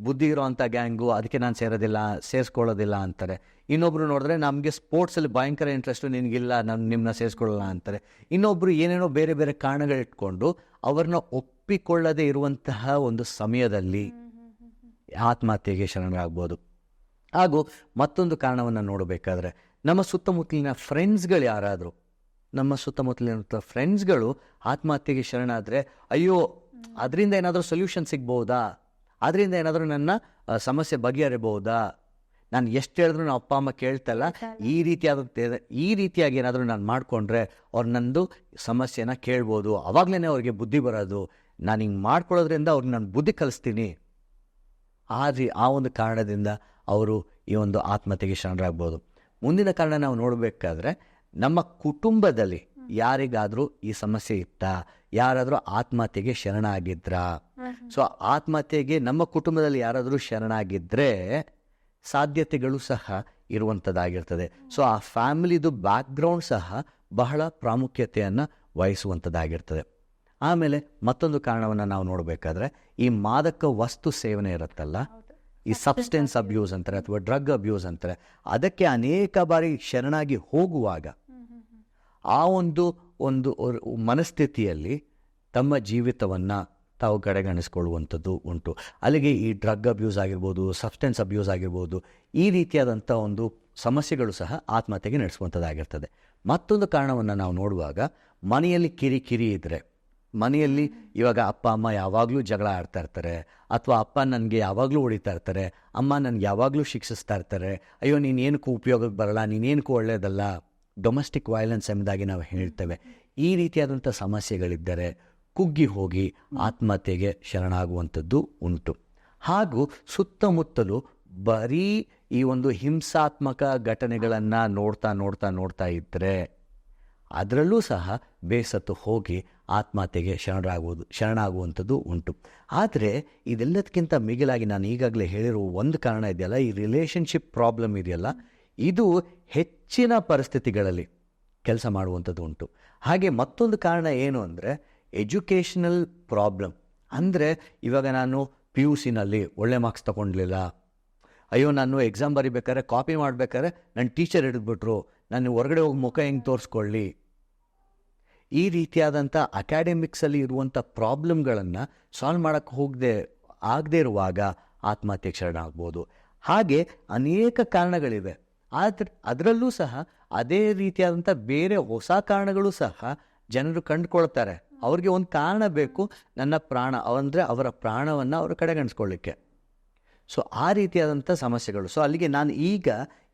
ಬುದ್ಧಿ ಇರೋವಂಥ ಗ್ಯಾಂಗು, ಅದಕ್ಕೆ ನಾನು ಸೇರೋದಿಲ್ಲ, ಸೇರಿಸ್ಕೊಳ್ಳೋದಿಲ್ಲ ಅಂತಾರೆ. ಇನ್ನೊಬ್ರು ನೋಡಿದ್ರೆ ನಮಗೆ ಸ್ಪೋರ್ಟ್ಸಲ್ಲಿ ಭಯಂಕರ ಇಂಟ್ರೆಸ್ಟು ನಿನಗಿಲ್ಲ, ನಾನು ನಿಮ್ಮನ್ನ ಸೇರಿಸ್ಕೊಳ್ಳಲ್ಲ ಅಂತಾರೆ. ಇನ್ನೊಬ್ಬರು ಏನೇನೋ ಬೇರೆ ಬೇರೆ ಕಾರಣಗಳಿಟ್ಕೊಂಡು ಅವ್ರನ್ನ ಒಪ್ಪಿಕೊಳ್ಳದೇ ಇರುವಂತಹ ಒಂದು ಸಮಯದಲ್ಲಿ ಆತ್ಮಹತ್ಯೆಗೆ ಶರಣರಾಗ್ಬೋದು ಹಾಗೂ ಮತ್ತೊಂದು ಕಾರಣವನ್ನು ನೋಡಬೇಕಾದ್ರೆ, ನಮ್ಮ ಸುತ್ತಮುತ್ತಲಿನ ಫ್ರೆಂಡ್ಸ್ಗಳು ಯಾರಾದರೂ, ನಮ್ಮ ಸುತ್ತಮುತ್ತಲಿನ ಫ್ರೆಂಡ್ಸ್ಗಳು ಆತ್ಮಹತ್ಯೆಗೆ ಶರಣಾದರೆ, ಅಯ್ಯೋ ಅದರಿಂದ ಏನಾದರೂ ಸೊಲ್ಯೂಷನ್ ಸಿಗ್ಬೋದಾ? ಅದರಿಂದ ಏನಾದರೂ ನನ್ನ ಸಮಸ್ಯೆ ಬಗೆಹರಿಬಹುದಾ ನಾನು ಎಷ್ಟು ಹೇಳಿದ್ರು ನಮ್ಮ ಅಪ್ಪ ಅಮ್ಮ ಕೇಳ್ತಲ್ಲ. ಈ ರೀತಿಯಾದ ಈ ರೀತಿಯಾಗಿ ಏನಾದರೂ ನಾನು ಮಾಡಿಕೊಂಡ್ರೆ ಅವ್ರು ನಂದು ಸಮಸ್ಯೆನ ಕೇಳ್ಬೋದು. ಅವಾಗಲೇ ಅವ್ರಿಗೆ ಬುದ್ಧಿ ಬರೋದು. ನಾನು ಹಿಂಗೆ ಮಾಡ್ಕೊಳ್ಳೋದ್ರಿಂದ ಅವ್ರಿಗೆ ನಾನು ಬುದ್ಧಿ ಕಲಿಸ್ತೀನಿ. ಆ ರೀ ಆ ಒಂದು ಕಾರಣದಿಂದ ಅವರು ಈ ಒಂದು ಆತ್ಮಹತ್ಯೆಗೆ ಶರಣರಾಗ್ಬೋದು. ಮುಂದಿನ ಕಾರಣ ನಾವು ನೋಡಬೇಕಾದ್ರೆ ನಮ್ಮ ಕುಟುಂಬದಲ್ಲಿ ಯಾರಿಗಾದರೂ ಈ ಸಮಸ್ಯೆ ಇತ್ತಾ? ಯಾರಾದರೂ ಆತ್ಮಹತ್ಯೆಗೆ ಶರಣಾಗಿದ್ರಾ? ಸೊ ಆತ್ಮಹತ್ಯೆಗೆ ನಮ್ಮ ಕುಟುಂಬದಲ್ಲಿ ಯಾರಾದರೂ ಶರಣಾಗಿದ್ದರೆ ಸಾಧ್ಯತೆಗಳು ಸಹ ಇರುವಂಥದ್ದಾಗಿರ್ತದೆ ಸೊ ಆ ಫ್ಯಾಮಿಲಿದು ಬ್ಯಾಕ್ಗ್ರೌಂಡ್ ಸಹ ಬಹಳ ಪ್ರಾಮುಖ್ಯತೆಯನ್ನು ವಹಿಸುವಂಥದ್ದಾಗಿರ್ತದೆ ಆಮೇಲೆ ಮತ್ತೊಂದು ಕಾರಣವನ್ನು ನಾವು ನೋಡಬೇಕಾದ್ರೆ ಈ ಮಾದಕ ವಸ್ತು ಸೇವನೆ ಇರುತ್ತಲ್ಲ ಈ ಸಬ್ಸ್ಟೆನ್ಸ್ ಅಬ್ಯೂಸ್ ಅಂತಾರೆ ಅಥವಾ ಡ್ರಗ್ ಅಬ್ಯೂಸ್ ಅಂತಾರೆ ಅದಕ್ಕೆ ಅನೇಕ ಬಾರಿ ಶರಣಾಗಿ ಹೋಗುವಾಗ ಆ ಒಂದು ಒಂದು ಮನಸ್ಥಿತಿಯಲ್ಲಿ ತಮ್ಮ ಜೀವಿತವನ್ನು ತಾವು ಕಡೆಗಣಿಸ್ಕೊಳ್ಳುವಂಥದ್ದು ಉಂಟು. ಅಲ್ಲಿಗೆ ಈ ಡ್ರಗ್ ಅಬ್ಯೂಸ್ ಆಗಿರ್ಬೋದು, ಸಬ್ಸ್ಟೆನ್ಸ್ ಅಬ್ಯೂಸ್ ಆಗಿರ್ಬೋದು, ಈ ರೀತಿಯಾದಂಥ ಒಂದು ಸಮಸ್ಯೆಗಳು ಸಹ ಆತ್ಮಹತ್ಯೆಗೆ ನಡೆಸುವಂಥದ್ದಾಗಿರ್ತದೆ. ಮತ್ತೊಂದು ಕಾರಣವನ್ನು ನಾವು ನೋಡುವಾಗ, ಮನೆಯಲ್ಲಿ ಕಿರಿಕಿರಿ ಇದ್ದರೆ ಮನೆಯಲ್ಲಿ ಇವಾಗ ಅಪ್ಪ, ಅಮ್ಮ ಯಾವಾಗಲೂ ಜಗಳ ಆಡ್ತಾ ಇರ್ತಾರೆ, ಅಥವಾ ಅಪ್ಪ ನನಗೆ ಯಾವಾಗಲೂ ಹೊಡಿತಾ ಇರ್ತಾರೆ, ಅಮ್ಮ ನನಗೆ ಯಾವಾಗಲೂ ಶಿಕ್ಷಿಸ್ತಾ ಇರ್ತಾರೆ, ಅಯ್ಯೋ ನೀನೇನಕ್ಕೂ ಉಪಯೋಗಕ್ಕೆ ಬರಲ್ಲ ನೀನೇನಕ್ಕೂ ಒಳ್ಳೆಯದಲ್ಲ ಡೊಮೆಸ್ಟಿಕ್ ವೈಲೆನ್ಸ್ ಎಂಬುದಾಗಿ ನಾವು ಹೇಳ್ತೇವೆ. ಈ ರೀತಿಯಾದಂಥ ಸಮಸ್ಯೆಗಳಿದ್ದರೆ ಕುಗ್ಗಿ ಹೋಗಿ ಆತ್ಮಹತ್ಯೆಗೆ ಶರಣಾಗುವಂಥದ್ದು ಉಂಟು. ಹಾಗೂ ಸುತ್ತಮುತ್ತಲು ಬರೀ ಈ ಒಂದು ಹಿಂಸಾತ್ಮಕ ಘಟನೆಗಳನ್ನು ನೋಡ್ತಾ ನೋಡ್ತಾ ನೋಡ್ತಾ ಇದ್ದರೆ ಅದರಲ್ಲೂ ಸಹ ಬೇಸತ್ತು ಹೋಗಿ ಆತ್ಮಹತ್ಯೆಗೆ ಶರಣರಾಗುವುದು ಶರಣಾಗುವಂಥದ್ದು ಉಂಟು. ಆದರೆ ಇದೆಲ್ಲದಕ್ಕಿಂತ ಮಿಗಿಲಾಗಿ ನಾನು ಈಗಾಗಲೇ ಹೇಳಿರುವ ಒಂದು ಕಾರಣ ಇದೆಯಲ್ಲ, ಈ ರಿಲೇಷನ್ಶಿಪ್ ಪ್ರಾಬ್ಲಮ್ ಇದೆಯಲ್ಲ. ಇದು ಹೆಚ್ಚಿನ ಪರಿಸ್ಥಿತಿಗಳಲ್ಲಿ ಕೆಲಸ ಮಾಡುವಂಥದ್ದು ಉಂಟು. ಹಾಗೆ ಮತ್ತೊಂದು ಕಾರಣ ಏನು ಅಂದರೆ ಎಜುಕೇಷನಲ್ ಪ್ರಾಬ್ಲಮ್. ಅಂದರೆ ಇವಾಗ ನಾನು ಪಿ ಯು ಸಿನಲ್ಲಿ ಒಳ್ಳೆ ಮಾರ್ಕ್ಸ್ ತಗೊಂಡ್ಲಿಲ್ಲ. ಅಯ್ಯೋ, ನಾನು ಎಕ್ಸಾಮ್ ಬರಿಬೇಕಾದ್ರೆ ಕಾಪಿ ಮಾಡಬೇಕಾದ್ರೆ ನನ್ನ ಟೀಚರ್ ಹಿಡಿದ್ಬಿಟ್ರು. ನಾನು ಹೊರಗಡೆ ಹೋಗಿ ಮುಖ ಹೆಂಗೆ ತೋರಿಸ್ಕೊಳ್ಳಿ? ಈ ರೀತಿಯಾದಂಥ ಅಕಾಡೆಮಿಕ್ಸಲ್ಲಿ ಇರುವಂಥ ಪ್ರಾಬ್ಲಮ್ಗಳನ್ನು ಸಾಲ್ವ್ ಮಾಡೋಕ್ಕೆ ಹೋಗದೆ, ಆಗದೆ ಇರುವಾಗ ಆತ್ಮಹತ್ಯೆಗೆ ಶರಣಾಗ್ಬೋದು ಹಾಗೆ ಅನೇಕ ಕಾರಣಗಳಿವೆ. ಆದ್ರೆ ಅದರಲ್ಲೂ ಸಹ ಅದೇ ರೀತಿಯಾದಂಥ ಬೇರೆ ಹೊಸ ಕಾರಣಗಳು ಸಹ ಜನರು ಕಂಡುಕೊಳ್ತಾರೆ. ಅವ್ರಿಗೆ ಒಂದು ಕಾರಣ ಬೇಕು ನನ್ನ ಪ್ರಾಣ ಅಂದರೆ ಅವರ ಪ್ರಾಣವನ್ನು ಅವರು ಕಡೆಗಣಿಸ್ಕೊಳ್ಳಿಕ್ಕೆ. ಸೊ ಆ ರೀತಿಯಾದಂಥ ಸಮಸ್ಯೆಗಳು. ಸೊ ಅಲ್ಲಿಗೆ ನಾನು ಈಗ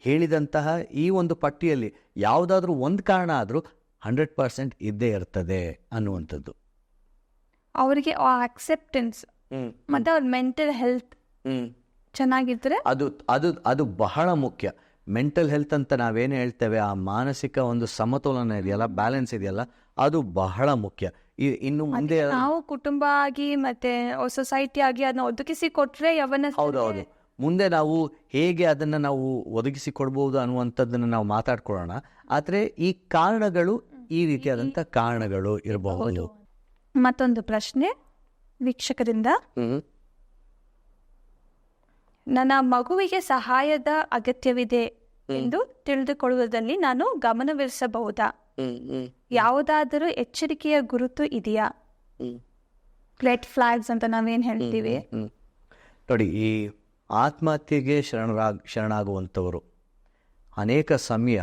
ಹೇಳಿದಂತಹ ಈ ಒಂದು ಪಟ್ಟಿಯಲ್ಲಿ ಯಾವುದಾದ್ರೂ ಒಂದು ಕಾರಣ ಆದರೂ ಹಂಡ್ರೆಡ್ ಪರ್ಸೆಂಟ್ ಇದ್ದೇ ಇರ್ತದೆ ಅನ್ನುವಂಥದ್ದು. ಅವರಿಗೆ ಆ ಅಕ್ಸೆಪ್ಟೆನ್ಸ್ ಮತ್ತೆ ಅವ್ರ ಮೆಂಟಲ್ ಹೆಲ್ತ್ ಚೆನ್ನಾಗಿದ್ರೆ ಅದು ಅದು ಅದು ಬಹಳ ಮುಖ್ಯ. ಮೆಂಟಲ್ ಹೆಲ್ತ್ ಅಂತ ನಾವೇನು ಹೇಳ್ತೇವೆ ಆ ಮಾನಸಿಕ ಒಂದು ಸಮತೋಲನ ಇದೆಯಲ್ಲ ಬ್ಯಾಲೆನ್ಸ್ ಇದೆಯಲ್ಲ ಅದು ಬಹಳ ಮುಖ್ಯ. ಇನ್ನು ಮುಂದೆ ನಾವು ಕುಟುಂಬ ಆಗಿ ಮತ್ತೆ ಸೊಸೈಟಿ ಆಗಿ ಅದನ್ನ ಒದಗಿಸಿ ಕೊಟ್ರೆ ಯವನ ಹೌದೌದು. ಮುಂದೆ ನಾವು ಹೇಗೆ ಅದನ್ನು ನಾವು ಒದಗಿಸಿ ಕೊಡ್ಬೋದು ಅನ್ನುವಂಥದ್ದನ್ನು ನಾವು ಮಾತಾಡ್ಕೊಳ್ಳೋಣ. ಆದರೆ ಈ ಕಾರಣಗಳು ಈ ರೀತಿಯಾದಂಥ ಕಾರಣಗಳು ಇರಬಹುದು. ಮತ್ತೊಂದು ಪ್ರಶ್ನೆ ವೀಕ್ಷಕರಿಂದ. ನನ್ನ ಮಗುವಿಗೆ ಸಹಾಯದ ಅಗತ್ಯವಿದೆ ಎಂದು ತಿಳಿದುಕೊಳ್ಳುವುದರಲ್ಲಿ ನಾನು ಗಮನವಿರಿಸಬಹುದಾ? ಯಾವುದಾದರೂ ಎಚ್ಚರಿಕೆಯ ಗುರುತು ಇದೆಯಾ? ಕ್ಲೆಟ್ ಫ್ಲಾಗ್ಸ್ ಅಂತ ನಾವೇನ್ ಹೇಳ್ತೀವಿ? ನೋಡಿ ಈ ಆತ್ಮಹತ್ಯೆಗೆ ಶರಣರಾಗ ಶರಣಾಗುವಂಥವರು ಅನೇಕ ಸಮಯ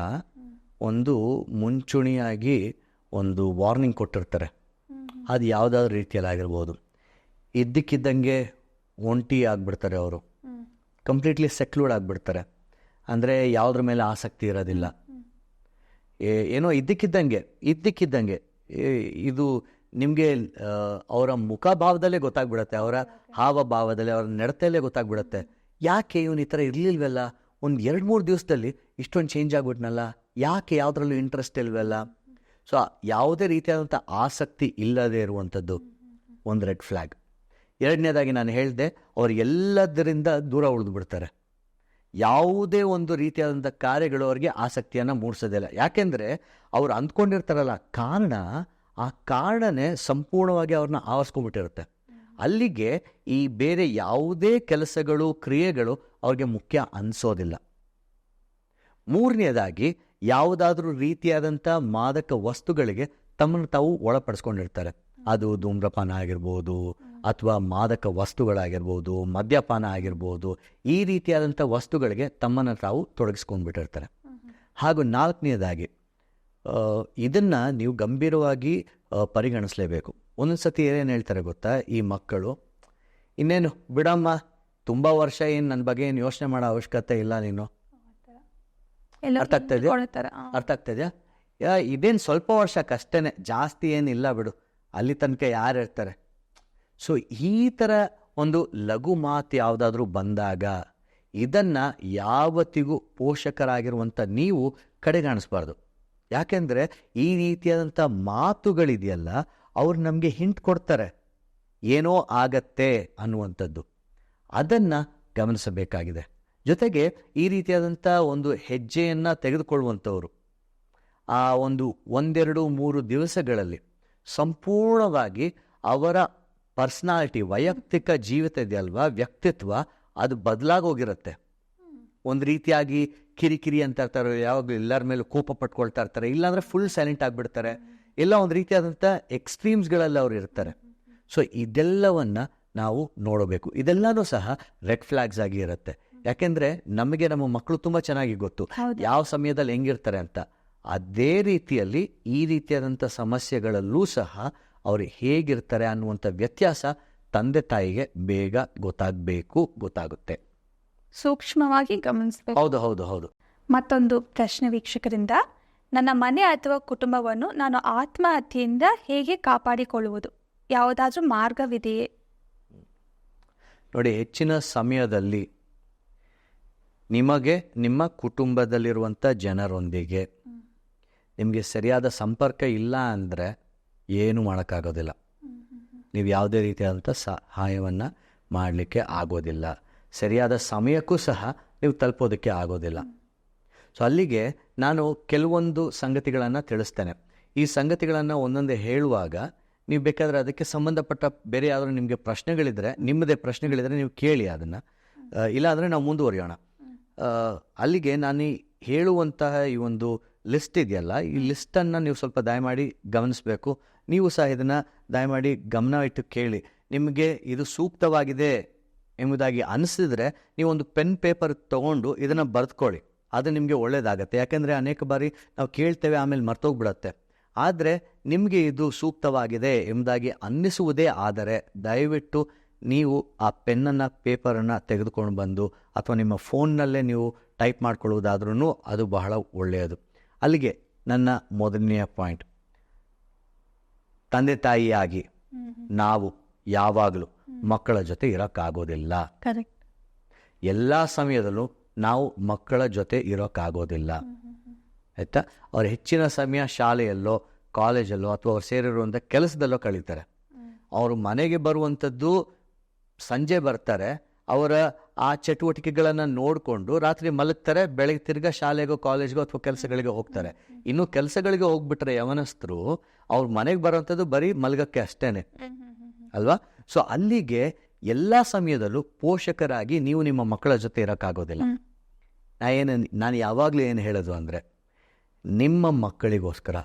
ಒಂದು ಮುಂಚೂಣಿಯಾಗಿ ಒಂದು ವಾರ್ನಿಂಗ್ ಕೊಟ್ಟಿರ್ತಾರೆ. ಅದು ಯಾವುದಾದ್ರೂ ರೀತಿಯಲ್ಲಿ ಆಗಿರ್ಬೋದು. ಇದ್ದಕ್ಕಿದ್ದಂಗೆ ಒಂಟಿ ಆಗಿಬಿಡ್ತಾರೆ ಅವರು ಕಂಪ್ಲೀಟ್ಲಿ ಸೆಕ್ಲೂಡ್ ಆಗಿಬಿಡ್ತಾರೆ. ಅಂದರೆ ಯಾವುದ್ರ ಮೇಲೆ ಆಸಕ್ತಿ ಇರೋದಿಲ್ಲ. ಏನೋ ಇದ್ದಕ್ಕಿದ್ದಂಗೆ ಇದ್ದಕ್ಕಿದ್ದಂಗೆ ಇದು ನಿಮಗೆ ಅವರ ಮುಖಭಾವದಲ್ಲೇ ಗೊತ್ತಾಗ್ಬಿಡತ್ತೆ, ಅವರ ಹಾವಭಾವದಲ್ಲಿ ಅವರ ನಡತೆಯಲ್ಲೇ ಗೊತ್ತಾಗ್ಬಿಡತ್ತೆ. ಯಾಕೆ ಇವನು ಈ ಥರ ಇರಲಿಲ್ವಲ್ಲ? ಒಂದು ಎರಡು ಮೂರು ದಿವಸದಲ್ಲಿ ಇಷ್ಟೊಂದು ಚೇಂಜ್ ಆಗ್ಬಿಟ್ನಲ್ಲ? ಯಾಕೆ ಯಾವುದ್ರಲ್ಲೂ ಇಂಟ್ರೆಸ್ಟ್ ಇಲ್ವಲ್ಲ? ಸೊ ಯಾವುದೇ ರೀತಿಯಾದಂಥ ಆಸಕ್ತಿ ಇಲ್ಲದೆ ಇರುವಂಥದ್ದು ಒಂದು ರೆಡ್ ಫ್ಲ್ಯಾಗ್ ಎರಡನೇದಾಗಿ ನಾನು ಹೇಳಿದೆ, ಅವ್ರು ಎಲ್ಲದರಿಂದ ದೂರ ಉಳಿದು ಬಿಡ್ತಾರೆ ಯಾವುದೇ ಒಂದು ರೀತಿಯಾದಂಥ ಕಾರ್ಯಗಳು ಅವರಿಗೆ ಆಸಕ್ತಿಯನ್ನು ಮೂಡಿಸೋದಿಲ್ಲ ಯಾಕೆಂದರೆ ಅವ್ರು ಅಂದ್ಕೊಂಡಿರ್ತಾರಲ್ಲ, ಕಾರಣ ಆ ಕಾರಣನೇ ಸಂಪೂರ್ಣವಾಗಿ ಅವ್ರನ್ನ ಆವರಿಸ್ಕೊಂಡ್ಬಿಟ್ಟಿರುತ್ತೆ. ಅಲ್ಲಿಗೆ ಈ ಬೇರೆ ಯಾವುದೇ ಕೆಲಸಗಳು, ಕ್ರಿಯೆಗಳು ಅವ್ರಿಗೆ ಮುಖ್ಯ ಅನಿಸೋದಿಲ್ಲ. ಮೂರನೇದಾಗಿ ಯಾವುದಾದ್ರೂ ರೀತಿಯಾದಂಥ ಮಾದಕ ವಸ್ತುಗಳಿಗೆ ತಮ್ಮನ್ನು ತಾವು ಒಳಪಡಿಸ್ಕೊಂಡಿರ್ತಾರೆ. ಅದು ಧೂಮ್ರಪಾನ ಆಗಿರ್ಬೋದು ಅಥವಾ ಮಾದಕ ವಸ್ತುಗಳಾಗಿರ್ಬೋದು ಮದ್ಯಪಾನ ಆಗಿರ್ಬೋದು ಈ ರೀತಿಯಾದಂಥ ವಸ್ತುಗಳಿಗೆ ತಮ್ಮನ್ನು ತಾವು ತೊಡಗಿಸ್ಕೊಂಡ್ಬಿಟ್ಟಿರ್ತಾರೆ. ಹಾಗೂ ನಾಲ್ಕನೇದಾಗಿ ಇದನ್ನು ನೀವು ಗಂಭೀರವಾಗಿ ಪರಿಗಣಿಸಲೇಬೇಕು. ಒಂದೊಂದು ಸತಿ ಏನೇನು ಹೇಳ್ತಾರೆ ಗೊತ್ತಾ? ಈ ಮಕ್ಕಳು ಇನ್ನೇನು ಬಿಡಮ್ಮ ತುಂಬ ವರ್ಷ ಏನು ನನ್ನ ಬಗ್ಗೆ ಏನು ಯೋಚನೆ ಮಾಡೋ ಅವಶ್ಯಕತೆ ಇಲ್ಲ ನೀನು. ಅರ್ಥ ಆಗ್ತಾ ಇದೆಯಾ? ಅರ್ಥ ಆಗ್ತದೆಯಾ ಯಾ ಇದೇನು ಸ್ವಲ್ಪ ವರ್ಷಕ್ಕಷ್ಟೇ ಜಾಸ್ತಿ ಏನಿಲ್ಲ ಬಿಡು. ಅಲ್ಲಿ ತನಕ ಯಾರು ಇರ್ತಾರೆ? ಸೊ ಈ ಥರ ಒಂದು ಲಘು ಮಾತು ಯಾವುದಾದ್ರೂ ಬಂದಾಗ ಇದನ್ನು ಯಾವತ್ತಿಗೂ ಪೋಷಕರಾಗಿರುವಂಥ ನೀವು ಕಡೆಗಾಣಿಸ್ಬಾರ್ದು. ಯಾಕೆಂದರೆ ಈ ರೀತಿಯಾದಂಥ ಮಾತುಗಳಿದೆಯಲ್ಲ, ಅವ್ರು ನಮಗೆ ಹಿಂಟ್ ಕೊಡ್ತಾರೆ. ಏನೋ ಆಗತ್ತೆ ಅನ್ನುವಂಥದ್ದು. ಅದನ್ನು ಗಮನಿಸಬೇಕಾಗಿದೆ. ಜೊತೆಗೆ ಈ ರೀತಿಯಾದಂಥ ಒಂದು ಹೆಜ್ಜೆಯನ್ನು ತೆಗೆದುಕೊಳ್ಳುವಂಥವ್ರು. ಆ ಒಂದು ಒಂದೆರಡು ಮೂರು ದಿವಸಗಳಲ್ಲಿ ಸಂಪೂರ್ಣವಾಗಿ ಅವರ ಪರ್ಸ್ನಾಲಿಟಿ ವೈಯಕ್ತಿಕ ಜೀವಿತ ಇದೆಯಲ್ವಾ ವ್ಯಕ್ತಿತ್ವ ಅದು ಬದಲಾಗೋಗಿರುತ್ತೆ. ಒಂದು ರೀತಿಯಾಗಿ ಕಿರಿಕಿರಿ ಅಂತ ಇರ್ತಾರೆ ಯಾವಾಗಲೂ ಎಲ್ಲರ ಮೇಲೆ ಕೋಪ ಪಟ್ಕೊಳ್ತಾ ಇರ್ತಾರೆ ಇಲ್ಲಾಂದ್ರೆ ಫುಲ್ ಸೈಲೆಂಟ್ ಆಗಿಬಿಡ್ತಾರೆ. ಎಲ್ಲ ಒಂದು ರೀತಿಯಾದಂಥ ಎಕ್ಸ್ಟ್ರೀಮ್ಸ್ಗಳಲ್ಲಿ ಅವ್ರು ಇರ್ತಾರೆ. ಸೊ ಇದೆಲ್ಲವನ್ನ ನಾವು ನೋಡಬೇಕು. ಇದೆಲ್ಲನೂ ಸಹ ರೆಡ್ ಫ್ಲ್ಯಾಗ್ಸ್ ಆಗಿ ಇರುತ್ತೆ. ಯಾಕೆಂದ್ರೆ ನಮಗೆ ನಮ್ಮ ಮಕ್ಕಳು ತುಂಬ ಚೆನ್ನಾಗಿ ಗೊತ್ತು. ಯಾವ ಸಮಯದಲ್ಲಿ ಹೆಂಗಿರ್ತಾರೆ ಅಂತ. ಅದೇ ರೀತಿಯಲ್ಲಿ ಈ ರೀತಿಯಾದಂಥ ಸಮಸ್ಯೆಗಳಲ್ಲೂ ಸಹ ಅವರು ಹೇಗಿರ್ತಾರೆ ಅನ್ನುವಂಥ ವ್ಯತ್ಯಾಸ ತಂದೆ ತಾಯಿಗೆ ಬೇಗ ಗೊತ್ತಾಗಬೇಕು ಗೊತ್ತಾಗುತ್ತೆ. ಸೂಕ್ಷ್ಮವಾಗಿ ಗಮನಿಸಬೇಕು. ಹೌದು ಹೌದು ಹೌದು. ಮತ್ತೊಂದು ಪ್ರಶ್ನೆ ವೀಕ್ಷಕರಿಂದ ನನ್ನ ಮನೆ ಅಥವಾ ಕುಟುಂಬವನ್ನು ನಾನು ಆತ್ಮಹತ್ಯೆಯಿಂದ ಹೇಗೆ ಕಾಪಾಡಿಕೊಳ್ಳುವುದು? ಯಾವುದಾದ್ರೂ ಮಾರ್ಗವಿದೆಯೇ? ನೋಡಿ ಹೆಚ್ಚಿನ ಸಮಯದಲ್ಲಿ ನಿಮಗೆ ನಿಮ್ಮ ಕುಟುಂಬದಲ್ಲಿರುವಂಥ ಜನರೊಂದಿಗೆ ನಿಮಗೆ ಸರಿಯಾದ ಸಂಪರ್ಕ ಇಲ್ಲ ಅಂದರೆ ಏನು ಮಾಡೋಕ್ಕಾಗೋದಿಲ್ಲ. ನೀವು ಯಾವುದೇ ರೀತಿಯಾದಂಥ ಸಹಾಯವನ್ನು ಮಾಡಲಿಕ್ಕೆ ಆಗೋದಿಲ್ಲ. ಸರಿಯಾದ ಸಮಯಕ್ಕೂ ಸಹ ನೀವು ತಲುಪೋದಕ್ಕೆ ಆಗೋದಿಲ್ಲ. ಸೊ ಅಲ್ಲಿಗೆ ನಾನು ಕೆಲವೊಂದು ಸಂಗತಿಗಳನ್ನು ತಿಳಿಸ್ತೇನೆ. ಈ ಸಂಗತಿಗಳನ್ನು ಒಂದೊಂದೇ ಹೇಳುವಾಗ ನೀವು ಬೇಕಾದರೆ ಅದಕ್ಕೆ ಸಂಬಂಧಪಟ್ಟ ಬೇರೆ ಯಾವ್ದಾದ್ರು ನಿಮಗೆ ಪ್ರಶ್ನೆಗಳಿದ್ದರೆ ನಿಮ್ಮದೇ ಪ್ರಶ್ನೆಗಳಿದ್ರೆ ನೀವು ಕೇಳಿ ಅದನ್ನು. ಇಲ್ಲಾಂದರೆ ನಾವು ಮುಂದುವರಿಯೋಣ. ಅಲ್ಲಿಗೆ ನಾನು ಹೇಳುವಂತಹ ಈ ಒಂದು ಲಿಸ್ಟ್ ಇದೆಯಲ್ಲ, ಈ ಲಿಸ್ಟನ್ನು ನೀವು ಸ್ವಲ್ಪ ದಯಮಾಡಿ ಗಮನಿಸಬೇಕು. ನೀವು ಸಹ ಇದನ್ನು ದಯಮಾಡಿ ಗಮನ ಇಟ್ಟು ಕೇಳಿ. ನಿಮಗೆ ಇದು ಸೂಕ್ತವಾಗಿದೆ ಎಂಬುದಾಗಿ ಅನಿಸಿದ್ರೆ ನೀವು ಒಂದು ಪೆನ್ ಪೇಪರ್ ತೊಗೊಂಡು ಇದನ್ನು ಬರೆದ್ಕೊಳ್ಳಿ. ಅದು ನಿಮಗೆ ಒಳ್ಳೆಯದಾಗತ್ತೆ ಯಾಕೆಂದರೆ ಅನೇಕ ಬಾರಿ ನಾವು ಕೇಳ್ತೇವೆ, ಆಮೇಲೆ ಮರ್ತೋಗ್ಬಿಡತ್ತೆ. ಆದರೆ ನಿಮಗೆ ಇದು ಸೂಕ್ತವಾಗಿದೆ ಎಂಬುದಾಗಿ ಅನ್ನಿಸುವುದೇ ಆದರೆ ದಯವಿಟ್ಟು ನೀವು ಆ ಪೆನ್ನನ್ನು, ಪೇಪರನ್ನು ತೆಗೆದುಕೊಂಡು ಬಂದು ಅಥವಾ ನಿಮ್ಮ ಫೋನ್ನಲ್ಲೇ ನೀವು ಟೈಪ್ ಮಾಡ್ಕೊಳ್ಳುವುದಾದ್ರೂ ಅದು ಬಹಳ ಒಳ್ಳೆಯದು. ಅಲ್ಲಿಗೆ ನನ್ನ ಮೊದಲನೆಯ ಪಾಯಿಂಟ್. ತಂದೆ ತಾಯಿಯಾಗಿ ನಾವು ಯಾವಾಗಲೂ ಮಕ್ಕಳ ಜೊತೆ ಇರೋಕ್ಕಾಗೋದಿಲ್ಲ. ಕರೆಕ್ಟ್ ಎಲ್ಲ ಸಮಯದಲ್ಲೂ ನಾವು ಮಕ್ಕಳ ಜೊತೆ ಇರೋಕ್ಕಾಗೋದಿಲ್ಲ. ಆಯ್ತಾ? ಅವ್ರು ಹೆಚ್ಚಿನ ಸಮಯ ಶಾಲೆಯಲ್ಲೋ ಕಾಲೇಜಲ್ಲೋ ಅಥವಾ ಅವ್ರು ಸೇರಿರುವಂಥ ಕೆಲಸದಲ್ಲೋ ಕಳೀತಾರೆ. ಅವರು ಮನೆಗೆ ಬರುವಂಥದ್ದು ಸಂಜೆ ಬರ್ತಾರೆ. ಅವರ ಆ ಚಟುವಟಿಕೆಗಳನ್ನು ನೋಡಿಕೊಂಡು ರಾತ್ರಿ ಮಲಗ್ತಾರೆ ಬೆಳಗ್ಗೆ ತಿರ್ಗ ಶಾಲೆಗೋ ಕಾಲೇಜ್ಗೋ ಅಥವಾ ಕೆಲಸಗಳಿಗೆ ಹೋಗ್ತಾರೆ. ಇನ್ನು ಕೆಲಸಗಳಿಗೆ ಹೋಗ್ಬಿಟ್ರೆ ಯವನಸ್ಥರು ಅವ್ರ ಮನೆಗೆ ಬರೋಂಥದ್ದು ಬರೀ ಮಲಗಕ್ಕೆ ಅಷ್ಟೇನೆ. ಅಲ್ವಾ? ಸೊ ಅಲ್ಲಿಗೆ ಎಲ್ಲ ಸಮಯದಲ್ಲೂ ಪೋಷಕರಾಗಿ ನೀವು ನಿಮ್ಮ ಮಕ್ಕಳ ಜೊತೆ ಇರೋಕ್ಕಾಗೋದಿಲ್ಲ. ನಾ ಏನು ನಾನು ಯಾವಾಗಲೂ ಏನು ಹೇಳೋದು ಅಂದರೆ ನಿಮ್ಮ ಮಕ್ಕಳಿಗೋಸ್ಕರ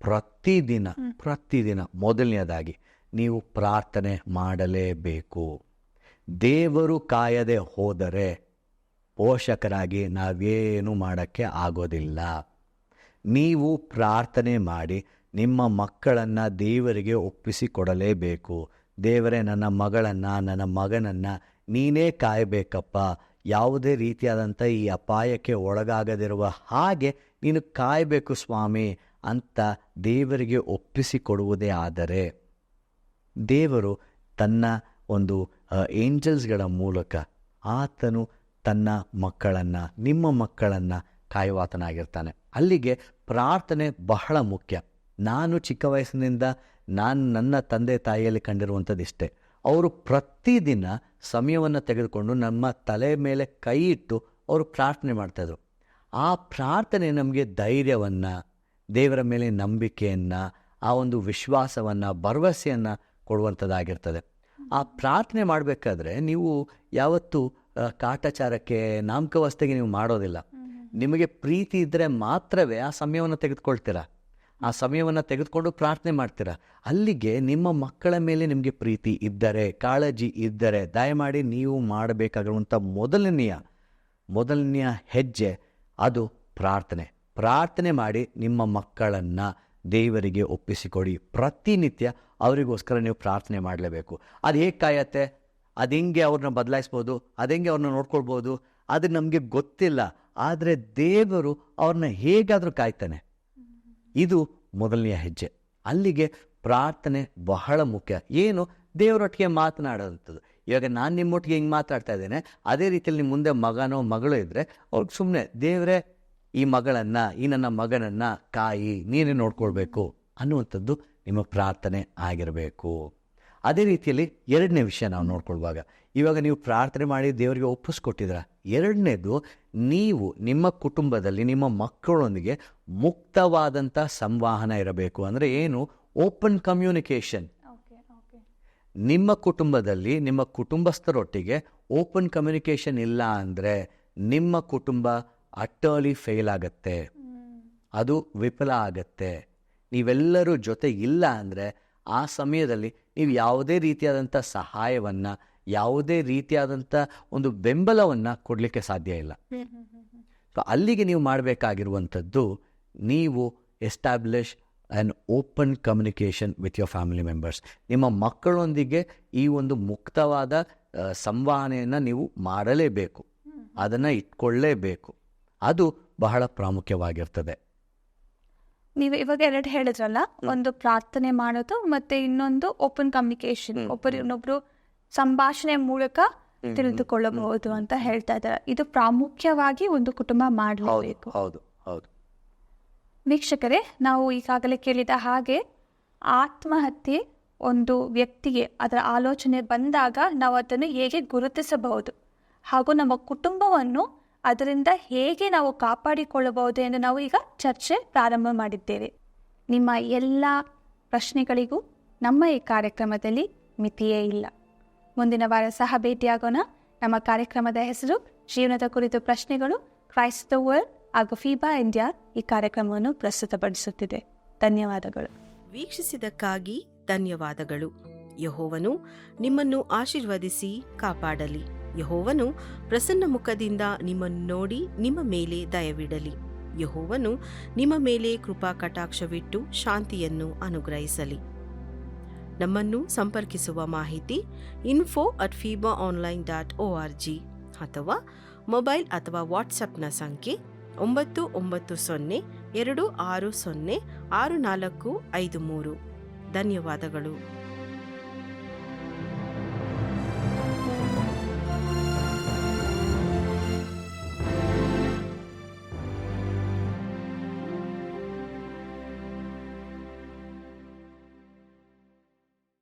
ಪ್ರತಿದಿನ ಪ್ರತಿದಿನ ಮೊದಲನೆಯದಾಗಿ ನೀವು ಪ್ರಾರ್ಥನೆ ಮಾಡಲೇಬೇಕು. ದೇವರು ಕಾಯದೆ ಹೋದರೆ ಪೋಷಕರಾಗಿ ನಾವೇನು ಮಾಡೋಕ್ಕೆ ಆಗೋದಿಲ್ಲ. ನೀವು ಪ್ರಾರ್ಥನೆ ಮಾಡಿ ನಿಮ್ಮ ಮಕ್ಕಳನ್ನು ದೇವರಿಗೆ ಒಪ್ಪಿಸಿಕೊಡಲೇಬೇಕು. ದೇವರೇ, ನನ್ನ ಮಗಳನ್ನು, ನನ್ನ ಮಗನನ್ನು ನೀನೇ ಕಾಯಬೇಕಪ್ಪ. ಯಾವುದೇ ರೀತಿಯಾದಂಥ ಈ ಅಪಾಯಕ್ಕೆ ಒಳಗಾಗದಿರುವ ಹಾಗೆ ನೀನು ಕಾಯಬೇಕು ಸ್ವಾಮಿ ಅಂತ ದೇವರಿಗೆ ಒಪ್ಪಿಸಿಕೊಡುವುದೇ ಆದರೆ ದೇವರು ತನ್ನ ಒಂದು ಏಂಜಲ್ಸ್ಗಳ ಮೂಲಕ ಆತನು ತನ್ನ ಮಕ್ಕಳನ್ನು, ನಿಮ್ಮ ಮಕ್ಕಳನ್ನು ಕಾಯುವಾತನಾಗಿರ್ತಾನೆ. ಅಲ್ಲಿಗೆ ಪ್ರಾರ್ಥನೆ ಬಹಳ ಮುಖ್ಯ. ನಾನು ಚಿಕ್ಕ ವಯಸ್ಸಿನಿಂದ ನಾನು ನನ್ನ ತಂದೆ ತಾಯಿಯಲ್ಲಿ ಕಂಡಿರುವಂಥದ್ದು ಇಷ್ಟೇ ಅವರು ಪ್ರತಿದಿನ ಸಮಯವನ್ನು ತೆಗೆದುಕೊಂಡು ನಮ್ಮ ತಲೆ ಮೇಲೆ ಕೈ ಇಟ್ಟು ಅವರು ಪ್ರಾರ್ಥನೆ ಮಾಡ್ತಾಯಿದ್ರು. ಆ ಪ್ರಾರ್ಥನೆ ನಮಗೆ ಧೈರ್ಯವನ್ನು, ದೇವರ ಮೇಲೆ ನಂಬಿಕೆಯನ್ನು, ಆ ಒಂದು ವಿಶ್ವಾಸವನ್ನು, ಭರವಸೆಯನ್ನು ಕೊಡುವಂಥದ್ದಾಗಿರ್ತದೆ. ಆ ಪ್ರಾರ್ಥನೆ ಮಾಡಬೇಕಾದ್ರೆ ನೀವು ಯಾವತ್ತು ಕಾಟಾಚಾರಕ್ಕೆ ನಾಮಕವಸ್ತೆಗೆ ನೀವು ಮಾಡೋದಿಲ್ಲ. ನಿಮಗೆ ಪ್ರೀತಿ ಇದ್ದರೆ ಮಾತ್ರವೇ ಆ ಸಮಯವನ್ನು ತೆಗೆದುಕೊಳ್ತೀರಾ? ಆ ಸಮಯವನ್ನು ತೆಗೆದುಕೊಂಡು ಪ್ರಾರ್ಥನೆ ಮಾಡ್ತೀರಾ? ಅಲ್ಲಿಗೆ ನಿಮ್ಮ ಮಕ್ಕಳ ಮೇಲೆ ನಿಮಗೆ ಪ್ರೀತಿ ಇದ್ದರೆ ಕಾಳಜಿ ಇದ್ದರೆ ದಯಮಾಡಿ ನೀವು ಮಾಡಬೇಕಾಗಿರುವಂಥ ಮೊದಲನೆಯ ಮೊದಲನೆಯ ಹೆಜ್ಜೆ ಅದು ಪ್ರಾರ್ಥನೆ. ಪ್ರಾರ್ಥನೆ ಮಾಡಿ ನಿಮ್ಮ ಮಕ್ಕಳನ್ನು ದೇವರಿಗೆ ಒಪ್ಪಿಸಿಕೊಡಿ. ಪ್ರತಿನಿತ್ಯ ಅವರಿಗೋಸ್ಕರ ನೀವು ಪ್ರಾರ್ಥನೆ ಮಾಡಲೇಬೇಕು. ಅದು ಹೇಗೆ ಕಾಯತ್ತೆ? ಅದು ಹೆಂಗೆ ಅವ್ರನ್ನ ಬದಲಾಯಿಸ್ಬೋದು? ಅದು ಹೆಂಗೆ ಅವ್ರನ್ನ ನೋಡ್ಕೊಳ್ಬೋದು? ಅದು ನಮಗೆ ಗೊತ್ತಿಲ್ಲ. ಆದರೆ ದೇವರು ಅವ್ರನ್ನ ಹೇಗಾದರೂ ಕಾಯ್ತಾನೆ. ಇದು ಮೊದಲನೆಯ ಹೆಜ್ಜೆ. ಅಲ್ಲಿಗೆ ಪ್ರಾರ್ಥನೆ ಬಹಳ ಮುಖ್ಯ. ಏನು? ದೇವರೊಟ್ಟಿಗೆ ಮಾತನಾಡೋವಂಥದ್ದು ಇವಾಗ ನಾನು ನಿಮ್ಮೊಟ್ಟಿಗೆ ಹಿಂಗೆ ಮಾತಾಡ್ತಾ ಇದ್ದೇನೆ. ಅದೇ ರೀತಿಯಲ್ಲಿ ನಿಮ್ಮ ಮುಂದೆ ಮಗನೋ ಮಗಳು ಇದ್ದರೆ ಅವ್ರಿಗೆ ಸುಮ್ಮನೆ ದೇವರೇ ಈ ಮಗಳನ್ನು ಈ ನನ್ನ ಮಗನನ್ನು ಕಾಯಿ ನೀನೇ ನೋಡ್ಕೊಳ್ಬೇಕು ಅನ್ನುವಂಥದ್ದು ನಿಮ್ಮ ಪ್ರಾರ್ಥನೆ ಆಗಿರಬೇಕು. ಅದೇ ರೀತಿಯಲ್ಲಿ ಎರಡನೇ ವಿಷಯ ನಾವು ನೋಡ್ಕೊಳ್ವಾಗ ಇವಾಗ ನೀವು ಪ್ರಾರ್ಥನೆ ಮಾಡಿ ದೇವರಿಗೆ ಒಪ್ಪಿಸ್ಕೊಟ್ಟಿದ್ರ ಎರಡನೇದು ನೀವು ನಿಮ್ಮ ಕುಟುಂಬದಲ್ಲಿ ನಿಮ್ಮ ಮಕ್ಕಳೊಂದಿಗೆ ಮುಕ್ತವಾದಂಥ ಸಂವಹನ ಇರಬೇಕು. ಅಂದರೆ ಏನು? ಓಪನ್ ಕಮ್ಯುನಿಕೇಷನ್ ನಿಮ್ಮ ಕುಟುಂಬದಲ್ಲಿ ನಿಮ್ಮ ಕುಟುಂಬಸ್ಥರೊಟ್ಟಿಗೆ ಓಪನ್ ಕಮ್ಯುನಿಕೇಷನ್ ಇಲ್ಲ ಅಂದರೆ ನಿಮ್ಮ ಕುಟುಂಬ ಅಟ್ಟರ್ಲಿ ಫೇಲ್ ಆಗತ್ತೆ. ಅದು ವಿಫಲ ಆಗತ್ತೆ. ನೀವೆಲ್ಲರೂ ಜೊತೆ ಇಲ್ಲ ಅಂದರೆ ಆ ಸಮಯದಲ್ಲಿ ನೀವು ಯಾವುದೇ ರೀತಿಯಾದಂಥ ಸಹಾಯವನ್ನು, ಯಾವುದೇ ರೀತಿಯಾದಂಥ ಒಂದು ಬೆಂಬಲವನ್ನು ಕೊಡಲಿಕ್ಕೆ ಸಾಧ್ಯ ಇಲ್ಲ. ಸೊ ಅಲ್ಲಿಗೆ ನೀವು ಮಾಡಬೇಕಾಗಿರುವಂಥದ್ದು ನೀವು establish and open communication with your family members ನಿಮ್ಮ ಮಕ್ಕಳೊಂದಿಗೆ ಈ ಒಂದು ಮುಕ್ತವಾದ ಸಂವಹನೆಯನ್ನು ನೀವು ಮಾಡಲೇಬೇಕು. ಅದನ್ನು ಇಟ್ಕೊಳ್ಳೇಬೇಕು. ಅದು ಬಹಳ ಪ್ರಾಮುಖ್ಯವಾಗಿರ್ತದೆ. ನೀವು ಇವಾಗ ಎರಡು ಹೇಳಿದ್ರಲ್ಲ ಒಂದು ಪ್ರಾರ್ಥನೆ ಮಾಡೋದು ಮತ್ತೆ ಇನ್ನೊಂದು ಓಪನ್ ಕಮ್ಯುನಿಕೇಶನ್ ಒಬ್ಬರು ಇನ್ನೊಬ್ರು ಸಂಭಾಷಣೆ ಮೂಲಕ ತಿಳಿದುಕೊಳ್ಳಬಹುದು ಅಂತ ಹೇಳ್ತಾ ಇದ್ದಾರೆ. ಇದು ಪ್ರಾಮುಖ್ಯವಾಗಿ ಒಂದು ಕುಟುಂಬ ಮಾಡಬೇಕು ಹೌದು ಹೌದು. ವೀಕ್ಷಕರೇ ನಾವು ಈಗಾಗಲೇ ಕೇಳಿದ ಹಾಗೆ ಆತ್ಮಹತ್ಯೆ ಒಂದು ವ್ಯಕ್ತಿಗೆ ಅದರ ಆಲೋಚನೆ ಬಂದಾಗ ನಾವು ಅದನ್ನು ಹೇಗೆ ಗುರುತಿಸಬಹುದು ಹಾಗೂ ನಮ್ಮ ಕುಟುಂಬವನ್ನು ಅದರಿಂದ ಹೇಗೆ ನಾವು ಕಾಪಾಡಿಕೊಳ್ಳಬಹುದು ಎಂದು ನಾವು ಈಗ ಚರ್ಚೆ ಪ್ರಾರಂಭ ಮಾಡಿದ್ದೇವೆ. ನಿಮ್ಮ ಎಲ್ಲ ಪ್ರಶ್ನೆಗಳಿಗೂ ನಮ್ಮ ಈ ಕಾರ್ಯಕ್ರಮದಲ್ಲಿ ಮಿತಿಯೇ ಇಲ್ಲ. ಮುಂದಿನ ವಾರ ಸಹ ಭೇಟಿಯಾಗೋಣ. ನಮ್ಮ ಕಾರ್ಯಕ್ರಮದ ಹೆಸರು, ಜೀವನದ ಕುರಿತು ಪ್ರಶ್ನೆಗಳು ಕ್ರೈಸ್ತ ವರ್ಲ್ಡ್ ಹಾಗೂ ಫೀಬಾ ಇಂಡಿಯಾ ಈ ಕಾರ್ಯಕ್ರಮವನ್ನು ಪ್ರಸ್ತುತಪಡಿಸುತ್ತಿದೆ. ಧನ್ಯವಾದಗಳು. ವೀಕ್ಷಿಸಿದಕ್ಕಾಗಿ ಧನ್ಯವಾದಗಳು. ಯಹೋವನು ನಿಮ್ಮನ್ನು ಆಶೀರ್ವದಿಸಿ ಕಾಪಾಡಲಿ. ಯಹೋವನು ಪ್ರಸನ್ನ ಮುಖದಿಂದ ನಿಮ್ಮನ್ನು ನೋಡಿ ನಿಮ್ಮ ಮೇಲೆ ದಯವಿಡಲಿ. ಯಹೋವನು ನಿಮ್ಮ ಮೇಲೆ ಕೃಪಾ ಕಟಾಕ್ಷವಿಟ್ಟು ಶಾಂತಿಯನ್ನು ಅನುಗ್ರಹಿಸಲಿ. ನಮ್ಮನ್ನು ಸಂಪರ್ಕಿಸುವ ಮಾಹಿತಿ info at FEBA online dot O R G ಅಥವಾ ಮೊಬೈಲ್ ಅಥವಾ ವಾಟ್ಸಪ್ನ ಸಂಖ್ಯೆ ಒಂಬತ್ತು ಒಂಬತ್ತು ಸೊನ್ನೆ ಎರಡು ಆರು ಸೊನ್ನೆ ಆರು ನಾಲ್ಕು ಐದು ಮೂರು. ಧನ್ಯವಾದಗಳು.